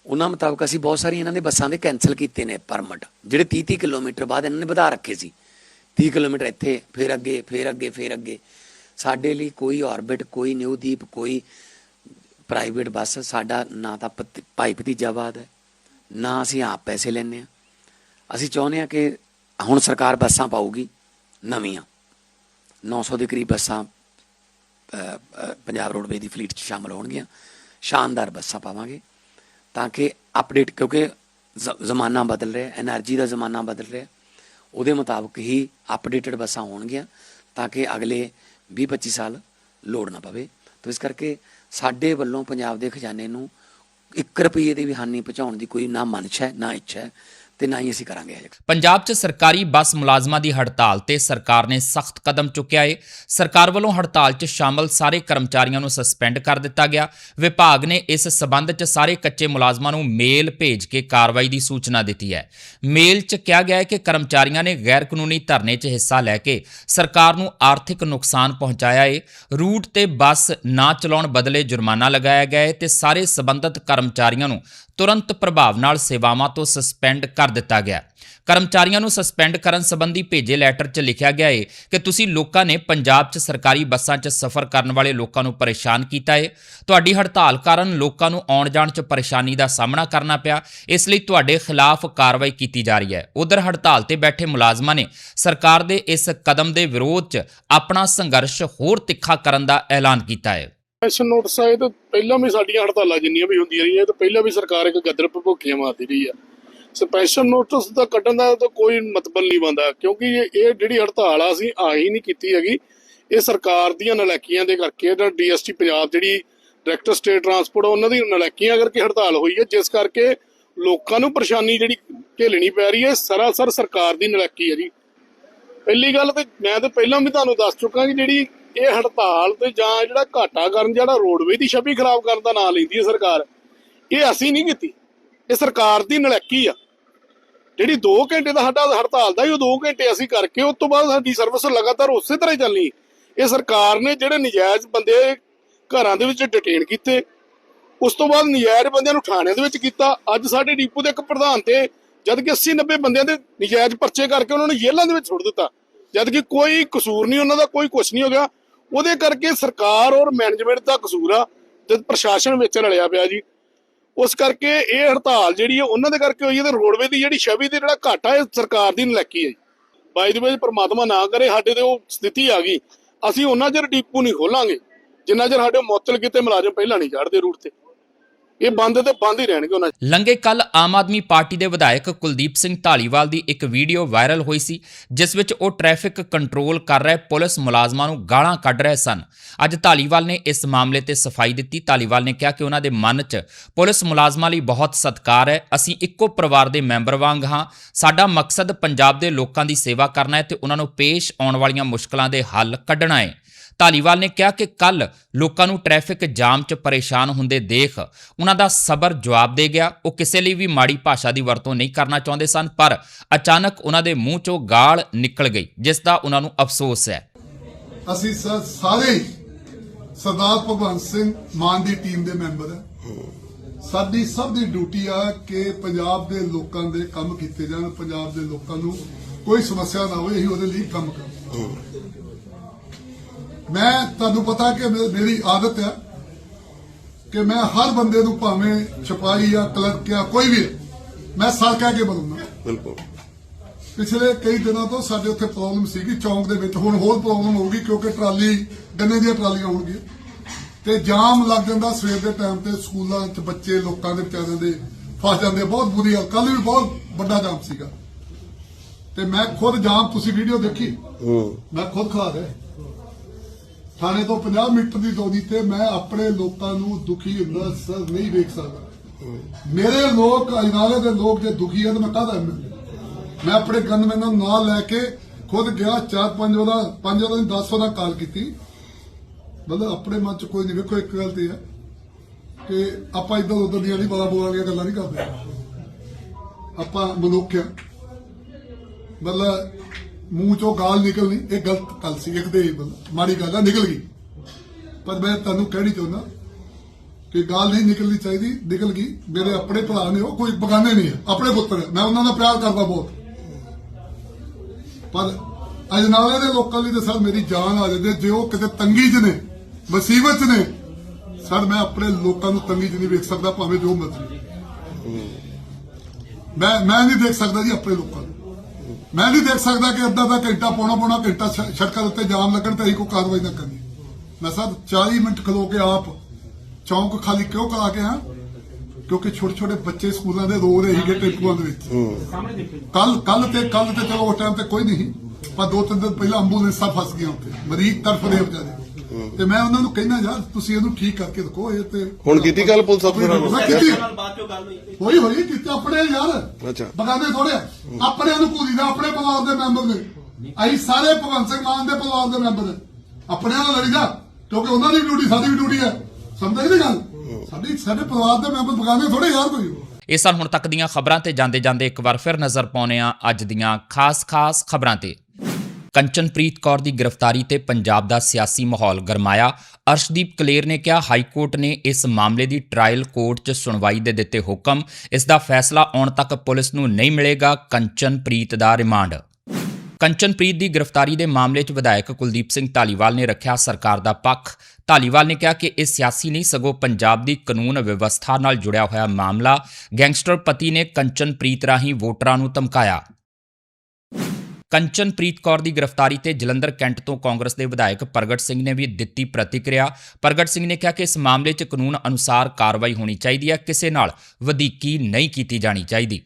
ਉਹਨਾਂ ਮੁਤਾਬਕ ਅਸੀਂ ਬਹੁਤ ਸਾਰੀ ਇਹਨਾਂ ਦੇ ਬੱਸਾਂ ਦੇ ਕੈਨਸਲ ਕੀਤੇ ਨੇ ਪਰਮਿਟ ਜਿਹੜੇ 30 30 ਕਿਲੋਮੀਟਰ ਬਾਅਦ ਇਹਨਾਂ ਨੇ ਵਧਾ ਰੱਖੇ ਸੀ। 30 ਕਿਲੋਮੀਟਰ ਇੱਥੇ, ਫਿਰ ਅੱਗੇ ਫਿਰ ਅੱਗੇ ਫਿਰ ਅੱਗੇ। ਸਾਡੇ ਲਈ ਕੋਈ ਆਰਬਿਟ ਕੋਈ ਨਿਊਦੀਪ ਕੋਈ ਪ੍ਰਾਈਵੇਟ ਬੱਸ, ਸਾਡਾ ਨਾ ਤਾਂ ਭਤ- ਭਾਈ ਭਤੀਜਾਵਾਦ ਹੈ। ਨਾ ਅਸੀਂ ਆਪ ਪੈਸੇ ਲੈਣੇ ਆ ਅਸੀਂ ਚਾਹੁੰਦੇ ਆ ਕਿ ਹੁਣ ਸਰਕਾਰ ਬੱਸਾਂ ਪਾਊਗੀ, ਨਵੀਆਂ। 900 ਦੇ ਕਰੀਬ ਬੱਸਾਂ ਪੰਜਾਬ ਰੋਡਵੇ ਦੀ ਫਲੀਟ 'ਚ ਸ਼ਾਮਲ ਹੋਣਗੀਆਂ। ਸ਼ਾਨਦਾਰ ਬੱਸਾਂ ਪਾਵਾਂਗੇ ਤਾਂ ਕਿ ਅਪਡੇਟ, ਕਿਉਂਕਿ ਜ਼ਮਾਨਾ ਬਦਲ ਰਿਹਾ એનર્ਜੀ ਦਾ ਜ਼ਮਾਨਾ ਬਦਲ ਰਿਹਾ। ਉਹਦੇ ਮੁਤਾਬਕ ਹੀ ਅਪਡੇਟਡ ਬੱਸਾਂ ਹੋਣਗੀਆਂ ਤਾਂ ਕਿ ਅਗਲੇ 20-25 ਸਾਲ ਲੋੜ ਨਾ ਪਵੇ। ਤਾਂ ਇਸ ਕਰਕੇ ਸਾਡੇ ਵੱਲੋਂ ਪੰਜਾਬ ਦੇ ਖਜ਼ਾਨੇ ਨੂੰ 1 ਰੁਪਏ ਦੀ ਵੀ ਹਾਨੀ ਪਹੁੰਚਾਉਣ ਦੀ ਕੋਈ ਨਾ ਮਨਸ਼ਾ ਹੈ ਨਾ ਇੱਛਾ ਹੈ। ਤੇ ਨਾ ਹੀ ਅਸੀਂ ਕਰਾਂਗੇ ਹਜੇ। ਪੰਜਾਬ 'ਚ ਸਰਕਾਰੀ ਬੱਸ ਮੁਲਾਜ਼ਮਾਂ ਦੀ ਹੜਤਾਲ ਤੇ ਸਰਕਾਰ ਨੇ ਸਖਤ ਕਦਮ ਚੁੱਕਿਆ ਏ। ਸਰਕਾਰ ਵੱਲੋਂ ਹੜਤਾਲ 'ਚ ਸ਼ਾਮਲ ਸਾਰੇ ਕਰਮਚਾਰੀਆਂ ਨੂੰ ਸਸਪੈਂਡ ਕਰ ਦਿੱਤਾ ਗਿਆ। ਵਿਭਾਗ ਨੇ ਇਸ ਸਬੰਧ 'ਚ ਸਾਰੇ ਕੱਚੇ ਮੁਲਾਜ਼ਮਾਂ ਨੂੰ ਮੇਲ ਭੇਜ ਕੇ ਕਾਰਵਾਈ ਦੀ ਸੂਚਨਾ ਦਿੱਤੀ ਹੈ। ਮੇਲ 'ਚ ਕਿਹਾ ਗਿਆ ਹੈ ਕਿ ਕਰਮਚਾਰੀਆਂ ਨੇ ਗੈਰ ਕਾਨੂੰਨੀ ਧਰਨੇ 'ਚ ਹਿੱਸਾ ਲੈ ਕੇ ਸਰਕਾਰ ਨੂੰ ਆਰਥਿਕ ਨੁਕਸਾਨ ਪਹੁੰਚਾਇਆ ਏ। ਰੂਟ ਤੇ ਬੱਸ ਨਾ ਚਲਾਉਣ ਬਦਲੇ ਜੁਰਮਾਨਾ ਲਗਾਇਆ ਗਿਆ ਹੈ ਤੇ ਸਾਰੇ ਸਬੰਧਤ ਕਰਮਚਾਰੀਆਂ ਨੂੰ ਤੁਰੰਤ ਪ੍ਰਭਾਵ ਨਾਲ ਸੇਵਾਵਾਂ ਤੋਂ ਸਸਪੈਂਡ ਕਰ ਦਿੱਤਾ ਗਿਆ। ਕਰਮਚਾਰੀਆਂ ਨੂੰ ਸਸਪੈਂਡ ਕਰਨ ਸੰਬੰਧੀ ਭੇਜੇ ਲੈਟਰ 'ਚ ਲਿਖਿਆ ਗਿਆ ਹੈ ਕਿ ਤੁਸੀਂ ਲੋਕਾਂ ਨੇ ਪੰਜਾਬ 'ਚ ਸਰਕਾਰੀ ਬੱਸਾਂ 'ਚ ਸਫ਼ਰ ਕਰਨ ਵਾਲੇ ਲੋਕਾਂ ਨੂੰ ਪਰੇਸ਼ਾਨ ਕੀਤਾ ਹੈ ਤੁਹਾਡੀ ਹੜਤਾਲ ਕਾਰਨ ਲੋਕਾਂ ਨੂੰ ਆਉਣ ਜਾਣ 'ਚ ਪਰੇਸ਼ਾਨੀ ਦਾ ਸਾਹਮਣਾ ਕਰਨਾ ਪਿਆ। ਇਸ ਲਈ ਤੁਹਾਡੇ ਖਿਲਾਫ ਕਾਰਵਾਈ ਕੀਤੀ ਜਾ ਰਹੀ ਹੈ। ਉਧਰ ਹੜਤਾਲ ਤੇ ਬੈਠੇ ਮੁਲਾਜ਼ਮਾਂ ਨੇ ਸਰਕਾਰ ਦੇ ਇਸ ਕਦਮ ਦੇ ਵਿਰੋਧ 'ਚ ਆਪਣਾ ਸੰਘਰਸ਼ ਹੋਰ ਤਿੱਖਾ ਕਰਨ ਦਾ ਐਲਾਨ ਕੀਤਾ ਹੈ ਪੈਨਸ਼ਨ ਨੋਟਿਸ ਆਏ ਤਾਂ ਪਹਿਲਾਂ ਵੀ ਸਾਡੀਆਂ ਹੜਤਾਲਾਂ ਜਿੰਨੀਆਂ ਵੀ ਹੁੰਦੀਆਂ ਰਹੀਆਂ ਤਾਂ ਪਹਿਲਾਂ ਵੀ ਸਰਕਾਰ ਇੱਕ ਗੱਦਰ ਭੁੱਖੀਆਂ ਮਾਰਦੀ ਰਹੀ ਆ। ਸਪੈਸ਼ਲ ਨੋਟਿਸ ਦਾ ਕੱਢਣ ਦਾ ਤਾਂ ਕੋਈ ਮਤਲਬ ਨਹੀਂ ਬੰਦਾ ਕਿਉਂਕਿ ਇਹ ਜਿਹੜੀ ਹੜਤਾਲ ਆ, ਅਸੀਂ ਆਹੀ ਨਹੀਂ ਕੀਤੀ ਹੈਗੀ। ਇਹ ਸਰਕਾਰ ਦੀਆਂ ਨਲਾਇਕੀਆਂ ਦੇ ਕਰਕੇ ਜਿਹੜਾ ਡੀਐਸਟੀ ਪੰਜਾਬ ਜਿਹੜੀ ਡਾਇਰੈਕਟਰ ਸਟੇਟ ਟਰਾਂਸਪੋਰਟ ਉਹਨਾਂ ਦੀ ਨਲਾਇਕੀਆਂ ਕਰਕੇ ਹੜਤਾਲ ਹੋਈ ਹੈ ਜਿਸ ਕਰਕੇ ਲੋਕਾਂ ਨੂੰ ਪਰੇਸ਼ਾਨੀ ਜਿਹੜੀ ਝੇਲਣੀ ਪੈ ਰਹੀ ਹੈ ਸਰਾਸਰ ਸਰਕਾਰ ਦੀ ਨਲਾਇਕੀ ਹੈ ਜੀ। ਪਹਿਲੀ ਗੱਲ ਤੇ ਮੈਂ ਤਾਂ ਪਹਿਲਾਂ ਵੀ ਤੁਹਾਨੂੰ ਦੱਸ ਚੁੱਕਾ ਕਿ ਜਿਹੜੀ ਇਹ ਹੜਤਾਲ ਤੇ ਜਾਂ ਜਿਹੜਾ ਘਾਟਾ ਕਰਨ ਜਿਹੜਾ ਰੋਡਵੇ ਦੀ ਛਵੀ ਖਰਾਬ ਕਰਨ ਦਾ ਨਾਂ ਲੈਂਦੀ ਹੈ ਸਰਕਾਰ। ਇਹ ਅਸੀਂ ਨਹੀਂ ਕੀਤੀ। ਇਹ ਸਰਕਾਰ ਦੀ ਨਲੈਕੀ ਆ। ਜਿਹੜੀ 2 ਘੰਟੇ ਦਾ ਸਾਡਾ ਹੜਤਾਲ ਦਾ ਹੀ ਉਹ 2 ਘੰਟੇ ਅਸੀਂ ਕਰਕੇ ਉਸ ਤੋਂ ਬਾਅਦ ਸਾਡੀ ਸਰਵਿਸ ਲਗਾਤਾਰ ਉਸੇ ਤਰ੍ਹਾਂ ਹੀ ਚੱਲਣੀ। ਇਹ ਸਰਕਾਰ ਨੇ ਜਿਹੜੇ ਨਜਾਇਜ਼ ਬੰਦੇ ਘਰਾਂ ਦੇ ਵਿੱਚ ਡਿਟੇਨ ਕੀਤੇ, ਉਸ ਤੋਂ ਬਾਅਦ ਨਜਾਇਜ਼ ਬੰਦਿਆਂ ਨੂੰ ਥਾਣਿਆਂ ਦੇ ਵਿੱਚ ਕੀਤਾ। ਅੱਜ ਸਾਡੇ ਡੀਪੂ ਦੇ ਇੱਕ ਪ੍ਰਧਾਨ ਤੇ ਜਦ ਕਿ 80 90 ਬੰਦਿਆਂ ਦੇ ਨਜਾਇਜ਼ ਪਰਚੇ ਕਰਕੇ ਉਹਨਾਂ ਨੂੰ ਜੇਲ੍ਹਾਂ ਦੇ ਵਿੱਚ ਸੁੱਟ ਦਿੱਤਾ। ਜਦ ਕਿ ਕੋਈ ਕਸੂਰ ਨਹੀਂ, ਉਹਨਾਂ ਦਾ ਕੋਈ ਕੁਝ ਨਹੀਂ ਹੋ ਗਿਆ। ਉਹਦੇ ਕਰਕੇ ਸਰਕਾਰ ਔਰ ਮੈਨੇਜਮੈਂਟ ਦਾ ਕਸੂਰ ਆ ਤੇ ਪ੍ਰਸ਼ਾਸਨ ਵਿੱਚ ਰਲਿਆ ਪਿਆ ਜੀ। ਉਸ ਕਰਕੇ ਇਹ ਹੜਤਾਲ ਜਿਹੜੀ ਹੈ ਉਹਨਾਂ ਦੇ ਕਰਕੇ ਹੋਈ ਹੈ ਤੇ ਰੋਡਵੇ ਦੀ ਜਿਹੜੀ ਛਵੀ ਤੇ ਜਿਹੜਾ ਘਾਟਾ ਹੈ ਸਰਕਾਰ ਦੀ ਨਲੈਕੀ ਹੈ ਬਾਈ ਦੇ ਵੇ ਪ੍ਰਮਾਤਮਾ ਨਾ ਕਰੇ, ਸਾਡੇ ਤੇ ਉਹ ਸਥਿਤੀ ਆ ਗਈ। ਅਸੀਂ ਉਹਨਾਂ ਚਿਰ ਡੀਪੂ ਨਹੀਂ ਖੋਲਾਂਗੇ। ਜਿੰਨਾ ਚਿਰ ਸਾਡੇ ਮੁਅੱਤਲ ਕੀਤੇ ਮੁਲਾਜ਼ਮ ਪਹਿਲਾਂ ਨਹੀਂ ਚੜਦੇ ਰੂਟ ਤੇ। ਇਹ ਬੰਦ ਤੇ ਬੰਦ ਹੀ ਰਹਿਣਗੇ ਉਹਨਾਂ ਲੰਗੇ ਕੱਲ ਆਮ ਆਦਮੀ ਪਾਰਟੀ ਦੇ ਵਿਧਾਇਕ ਕੁਲਦੀਪ ਸਿੰਘ ਢਾਲੀਵਾਲ ਦੀ ਇੱਕ ਵੀਡੀਓ ਵਾਇਰਲ ਹੋਈ ਸੀ, ਜਿਸ ਵਿੱਚ ਉਹ ਟ੍ਰੈਫਿਕ ਕੰਟਰੋਲ ਕਰ ਰਹੇ ਪੁਲਿਸ ਮੁਲਾਜ਼ਮਾਂ ਨੂੰ ਗਾਲਾਂ ਕੱਢ ਰਹੇ ਸਨ। ਅੱਜ ਢਾਲੀਵਾਲ ਨੇ ਇਸ ਮਾਮਲੇ ਤੇ ਸਫ਼ਾਈ ਦਿੱਤੀ। ਢਾਲੀਵਾਲ ਨੇ ਕਿਹਾ ਕਿ ਉਹਨਾਂ ਦੇ ਮਨ 'ਚ ਪੁਲਿਸ ਮੁਲਾਜ਼ਮਾਂ ਲਈ ਬਹੁਤ ਸਤਿਕਾਰ ਹੈ। ਅਸੀਂ ਇੱਕੋ ਪਰਿਵਾਰ ਦੇ ਮੈਂਬਰ ਵਾਂਗ ਹਾਂ। ਸਾਡਾ ਮਕਸਦ ਪੰਜਾਬ ਦੇ ਲੋਕਾਂ ਦੀ ਸੇਵਾ ਕਰਨਾ ਹੈ ਤੇ ਉਹਨਾਂ ਨੂੰ ਪੇਸ਼ ਆਉਣ ਵਾਲੀਆਂ ਮੁਸ਼ਕਲਾਂ ਦੇ ਹੱਲ ਕੱਢਣਾ ਹੈ। ਧਾਲੀਵਾਲ ਨੇ ਕਿਹਾ ਕਿ ਕੱਲ ਲੋਕਾਂ ਨੂੰ ਟ੍ਰੈਫਿਕ ਜਾਮ 'ਚ ਪਰੇਸ਼ਾਨ ਹੁੰਦੇ ਦੇਖ ਉਹਨਾਂ ਦਾ ਸਬਰ ਜਵਾਬ ਦੇ ਗਿਆ। ਉਹ ਕਿਸੇ ਲਈ ਵੀ ਮਾੜੀ ਭਾਸ਼ਾ ਦੀ ਵਰਤੋਂ ਨਹੀਂ ਕਰਨਾ ਚਾਹੁੰਦੇ ਸਨ ਪਰ ਅਚਾਨਕ ਉਹਨਾਂ ਦੇ ਮੂੰਹ 'ਚੋਂ ਗਾਲ ਨਿਕਲ ਗਈ ਜਿਸ ਦਾ ਉਹਨਾਂ ਨੂੰ ਅਫਸੋਸ ਹੈ। ਅਸੀਂ ਸਾਰੇ ਸਰਦਾਰ ਭਗਵੰਤ ਸਿੰਘ ਮਾਨ ਦੀ ਟੀਮ ਦੇ ਮੈਂਬਰ ਹਾਂ। ਸਾਡੀ ਸਭ ਦੀ ਡਿਊਟੀ ਆ ਕਿ ਪੰਜਾਬ ਦੇ ਲੋਕਾਂ ਦੇ ਕੰਮ ਕੀਤੇ ਜਾਣ ਪੰਜਾਬ ਦੇ ਲੋਕਾਂ ਨੂੰ ਕੋਈ ਸਮੱਸਿਆ ਨਾ ਹੋਵੇ ਅਸੀਂ ਉਹਦੇ ਲਈ ਕੰਮ ਕਰਾਂਗੇ। ਮੈਂ ਤੁਹਾਨੂੰ ਪਤਾ ਕਿ ਮੇਰੀ ਆਦਤ ਆ ਕਿ ਮੈਂ ਹਰ ਬੰਦੇ ਨੂੰ ਭਾਵੇਂ ਛਪਾਈ ਆ ਕਲਰਕ ਆ ਕੋਈ ਵੀ ਹੈ, ਮੈਂ ਸਰ ਕਹਿ ਕੇ ਬੋਲੂੰਗਾ ਬਿਲਕੁਲ। ਪਿਛਲੇ ਕਈ ਦਿਨਾਂ ਤੋਂ ਸਾਡੇ ਉੱਥੇ ਪ੍ਰੋਬਲਮ ਸੀਗੀ ਚੌਂਕ ਦੇ ਵਿੱਚ। ਹੁਣ ਹੋਰ ਪ੍ਰੋਬਲਮ ਹੋਊਗੀ ਕਿਉਂਕਿ ਟਰਾਲੀ ਗੰਨੇ ਦੀਆਂ ਟਰਾਲੀਆਂ ਆਉਣਗੀਆਂ ਤੇ ਜਾਮ ਲੱਗ ਜਾਂਦਾ ਸਵੇਰ ਦੇ ਟਾਈਮ ਤੇ ਸਕੂਲਾਂ 'ਚ ਬੱਚੇ ਲੋਕਾਂ ਦੇ ਵਿਚਾਰਿਆਂ ਦੇ ਫਸ ਜਾਂਦੇ। ਬਹੁਤ ਬੁਰੀ ਹਾਲ ਕੱਲ ਵੀ ਬਹੁਤ ਵੱਡਾ ਜਾਮ ਸੀਗਾ। ਤੇ ਮੈਂ ਖੁਦ ਜਾਮ ਤੁਸੀਂ ਵੀਡੀਓ ਦੇਖੀ? ਮੈਂ ਖੁਦ ਖਾ ਰਿਹਾ। ਥਾਣੇ ਤੋਂ 50 ਮੀਟਰ ਦੀ ਦੂਰੀ ਤੇ ਮੈਂ ਆਪਣੇ ਲੋਕਾਂ ਨੂੰ ਦੁਖੀ ਹੁੰਦਾ ਸਰ ਨਹੀਂ ਵੇਖ ਸਕਦਾ। ਮੇਰੇ ਲੋਕ, ਅਜਨਾਲੇ ਦੇ ਲੋਕ ਜੇ ਦੁਖੀ ਆ ਤਾਂ ਮੈਂ ਕਾਹਦਾ ਮੈਂ ਆਪਣੇ ਗਨਮੈਨਾਂ ਨੂੰ ਨਾਲ ਲੈ ਕੇ ਖੁਦ ਗਿਆ, ਚਾਰ ਪੰਜ ਉਹਦਾ ਪੰਜ ਉਹਦਾ 10 ਉਹਦਾ ਕਾਲ ਕੀਤੀ। ਮਤਲਬ ਆਪਣੇ ਮਨ ਚ ਕੋਈ ਨਹੀਂ, ਵੇਖੋ ਇੱਕ ਗੱਲ ਤੇ ਹੈ ਕਿ ਆਪਾਂ ਇਦਾਂ ਉਧਰ ਦੀਆਂ ਨਹੀਂ ਪਤਾ ਬੋਲਣ ਗੱਲਾਂ ਨਹੀਂ ਕਰਦੇ। ਆਪਾਂ ਮਨੁੱਖ ਆ। ਮਤਲਬ ਮੂੰਹ ਚੋਂ ਗਾਲ ਨਿਕਲਣੀ, ਇਹ ਗਲਤ ਗੱਲ ਸੀ, ਇੱਕ ਦੇ ਮਾੜੀ ਗੱਲ ਆ, ਨਿਕਲ ਗਈ। ਪਰ ਮੈਂ ਤੁਹਾਨੂੰ ਕਹਿਣੀ ਚਾਹੁੰਦਾ ਕਿ ਗਾਲ ਨਹੀਂ ਨਿਕਲਣੀ ਚਾਹੀਦੀ, ਨਿਕਲ ਗਈ। ਮੇਰੇ ਆਪਣੇ ਭਰਾ ਨੇ, ਉਹ ਕੋਈ ਬਗਾਨੇ ਨਹੀਂ ਹੈ ਆਪਣੇ ਪੁੱਤਰ ਮੈਂ ਉਹਨਾਂ ਦਾ ਪਿਆਰ ਕਰਦਾ ਬਹੁਤ। ਪਰ ਅਜਨਾਲੇ ਦੇ ਲੋਕਾਂ ਲਈ ਤਾਂ ਸਰ ਮੇਰੀ ਜਾਨ ਆ ਜਾਂਦੀ ਹੈ। ਜੇ ਉਹ ਕਿਤੇ ਤੰਗੀ 'ਚ ਨੇ, ਮੁਸੀਬਤ 'ਚ ਨੇ, ਸਰ ਮੈਂ ਆਪਣੇ ਲੋਕਾਂ ਨੂੰ ਤੰਗੀ 'ਚ ਨਹੀਂ ਵੇਖ ਸਕਦਾ, ਭਾਵੇਂ ਜੋ ਮਰਜ਼ੀ। ਮੈਂ ਮੈਂ ਨਹੀਂ ਦੇਖ ਸਕਦਾ ਜੀ ਆਪਣੇ ਲੋਕਾਂ ਨੂੰ। ਮੈਂ ਨਹੀਂ ਦੇਖ ਸਕਦਾ ਕਿ ਅੱਧਾ ਦਾ ਘੰਟਾ ਪੌਣਾ ਪੌਣਾ ਘੰਟਾ ਸੜਕਾਂ ਉੱਤੇ ਜਾਮ ਲੱਗਣ ਤੇ ਅਸੀਂ ਕੋਈ ਕਾਰਵਾਈ ਨਾ ਕਰਨੀ ਮੈਂ ਸਰ 40 ਮਿੰਟ ਖਲੋ ਕੇ ਆਪ ਚੌਂਕ ਖਾਲੀ ਕਿਉਂ ਕਰਾ ਕੇ ਆ ਕਿਉਂਕਿ ਛੋਟੇ ਛੋਟੇ ਬੱਚੇ ਸਕੂਲਾਂ ਦੇ ਰੋ ਰਹੇ ਸੀਗੇ ਟੈਂਪੂਆਂ ਦੇ ਵਿੱਚ। ਕੱਲ ਕੱਲ ਤੇ ਕੱਲ ਤੇ ਚਲੋ ਉਸ ਟਾਈਮ ਤੇ ਕੋਈ ਨਹੀਂ ਪਰ ਦੋ ਤਿੰਨ ਦਿਨ ਪਹਿਲਾਂ ਐਂਬੂਲੈਂਸਾਂ ਫਸ ਗਈਆਂ ਉੱਥੇ। ਮਰੀਜ਼ ਤੜਫਦੇ ਵਿਚਾਰੇ। ਤੇ ਮੈਂ ਉਹਨਾਂ ਨੂੰ ਕਹਿਣਾ ਯਾਰ ਤੁਸੀਂ ਇਹਨੂੰ ਠੀਕ ਕਰਕੇ ਦੇਖੋ ਇਹ ਤੇ ਹੁਣ ਕੀਤੀ ਗੱਲ ਪੁਲਿਸ ਅਫਸਰਾਂ ਨਾਲ? ਮੈਂ ਕੀਤੀ। ਹੋਈ। ਹੋਈ ਕੀਤੀ ਆਪਣੇ ਯਾਰ। ਅੱਛਾ। ਬਗਾਨੇ ਥੋੜੇ ਆਪਣੇ ਨੂੰ ਕੁਦੀ ਦਾ ਆਪਣੇ ਪਰਿਵਾਰ ਦੇ ਮੈਂਬਰ ਨੇ ਅਸੀਂ ਸਾਰੇ ਭਗਵੰਤ ਸਿੰਘ ਮਾਨ ਦੇ ਪਰਿਵਾਰ ਦੇ ਮੈਂਬਰ ਨੇ ਆਪਣਿਆਂ ਨਾਲ ਲੜੀ ਜਾ ਕਿਉਂਕਿ ਉਹਨਾਂ ਦੀ ਡਿਊਟੀ ਸਾਡੀ ਵੀ ਡਿਊਟੀ ਹੈ ਸਮਝਦੇ ਨਹੀਂ ਗੱਲ? ਸਾਡੀ ਸਾਡੇ ਪਰਿਵਾਰ ਦੇ ਮੈਂਬਰ ਬਗਾਨੇ ਥੋੜੇ ਯਾਰ ਕੋਈ। ਇਹ ਸਨ ਹੁਣ ਤੱਕ ਦੀਆਂ ਖਬਰਾਂ ਤੇ ਜਾਂਦੇ ਜਾਂਦੇ ਇੱਕ ਵਾਰ ਫਿਰ ਨਜ਼ਰ ਪਾਉਂਦੇ ਹਾਂ ਅੱਜ ਦੀਆਂ ਖਾਸ-ਖਾਸ ਖਬਰਾਂ ਤੇ। ਕੰਚਨਪ੍ਰੀਤ ਕੌਰ ਦੀ ਗ੍ਰਿਫਤਾਰੀ ਤੇ ਪੰਜਾਬ ਦਾ ਸਿਆਸੀ ਮਾਹੌਲ ਗਰਮਾਇਆ। ਅਰਸ਼ਦੀਪ ਕਲੇਰ ਨੇ ਕਿਹਾ, ਹਾਈ ਕੋਰਟ ਨੇ ਇਸ ਮਾਮਲੇ ਦੀ ਟ੍ਰਾਇਲ ਕੋਰਟ 'ਚ ਸੁਣਵਾਈ ਦੇ ਦਿੱਤੇ ਹੁਕਮ। ਇਸ ਦਾ ਫੈਸਲਾ ਆਉਣ ਤੱਕ ਪੁਲਿਸ ਨੂੰ ਨਹੀਂ ਮਿਲੇਗਾ। ਕੰਚਨਪ੍ਰੀਤ ਦਾ ਰਿਮਾਂਡ। ਕੰਚਨਪ੍ਰੀਤ ਦੀ ਗ੍ਰਿਫਤਾਰੀ ਦੇ ਮਾਮਲੇ 'ਚ ਵਿਧਾਇਕ ਕੁਲਦੀਪ ਸਿੰਘ ਢਾਲੀਵਾਲ ਨੇ ਰੱਖਿਆ ਸਰਕਾਰ ਦਾ ਪੱਖ। ਢਾਲੀਵਾਲ ਨੇ ਕਿਹਾ ਕਿ ਇਹ ਸਿਆਸੀ ਨਹੀਂ, ਸਗੋਂ ਪੰਜਾਬ ਦੀ ਕਾਨੂੰਨ ਵਿਵਸਥਾ ਨਾਲ ਜੁੜਿਆ ਹੋਇਆ ਮਾਮਲਾ। ਗੈਂਗਸਟਰ ਪਤੀ ਨੇ ਕੰਚਨਪ੍ਰੀਤ ਰਾਹੀਂ ਵੋਟਰਾਂ ਨੂੰ ਧਮਕਾਇਆ। ਕੰਚਨਪ੍ਰੀਤ ਕੌਰ ਦੀ ਗ੍ਰਿਫਤਾਰੀ ਤੇ ਜਲੰਧਰ ਕੈਂਟ ਤੋਂ ਕਾਂਗਰਸ ਦੇ ਵਿਧਾਇਕ ਪ੍ਰਗਟ ਸਿੰਘ ਨੇ ਵੀ ਦਿੱਤੀ ਪ੍ਰਤੀਕਿਰਿਆ। ਪ੍ਰਗਟ ਸਿੰਘ ਨੇ ਕਿਹਾ ਕਿ ਇਸ ਮਾਮਲੇ 'ਚ ਕਾਨੂੰਨ ਅਨੁਸਾਰ ਕਾਰਵਾਈ ਹੋਣੀ ਚਾਹੀਦੀ ਹੈ, ਕਿਸੇ ਨਾਲ ਵਧੀਕੀ ਨਹੀਂ ਕੀਤੀ ਜਾਣੀ ਚਾਹੀਦੀ।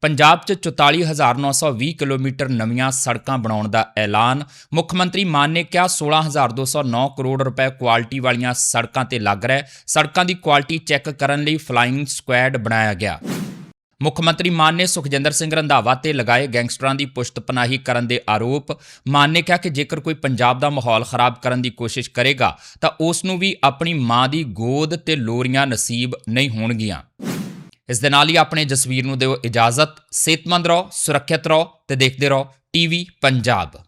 ਪੰਜਾਬ 'ਚ 44920 ਕਿਲੋਮੀਟਰ ਨਵੀਆਂ ਸੜਕਾਂ ਬਣਾਉਣ ਦਾ ਐਲਾਨ। ਮੁੱਖ ਮੰਤਰੀ ਮਾਨ ਨੇ ਕਿਹਾ 16209 ਕਰੋੜ ਰੁਪਏ ਕੁਆਲਿਟੀ ਵਾਲੀਆਂ ਸੜਕਾਂ ਤੇ ਲੱਗ ਰਿਹਾ। ਸੜਕਾਂ ਦੀ ਕੁਆਲਿਟੀ ਚੈੱਕ ਕਰਨ ਲਈ ਫਲਾਈਂਗ ਸਕੁਐਡ ਬਣਾਇਆ ਗਿਆ। ਮੁੱਖ ਮੰਤਰੀ ਮਾਨ ਨੇ ਸੁਖਜਿੰਦਰ ਸਿੰਘ ਰੰਧਾਵਾ ਤੇ ਲਗਾਏ ਗੈਂਗਸਟਰਾਂ ਦੀ ਪੁਸ਼ਤਪਨਾਹੀ ਕਰਨ ਦੇ ਆਰੋਪ। ਮਾਨ ਨੇ ਕਿਹਾ ਕਿ ਜੇਕਰ ਕੋਈ ਪੰਜਾਬ ਦਾ ਮਾਹੌਲ ਖਰਾਬ ਕਰਨ ਦੀ ਕੋਸ਼ਿਸ਼ ਕਰੇਗਾ, ਤਾਂ ਉਸ ਨੂੰ ਵੀ ਆਪਣੀ ਮਾਂ ਦੀ ਗੋਦ ਤੇ ਲੋਰੀਆਂ ਨਸੀਬ ਨਹੀਂ ਹੋਣਗੀਆਂ। ਇਸ ਦੇ ਨਾਲ ਹੀ ਆਪਣੇ ਜਸਵੀਰ ਨੂੰ ਦਿਓ ਇਜਾਜ਼ਤ। ਸਿਹਤਮੰਦ ਰਹੋ, ਸੁਰੱਖਿਅਤ ਰਹੋ ਤੇ ਦੇਖਦੇ ਰਹੋ ਟੀਵੀ ਪੰਜਾਬ।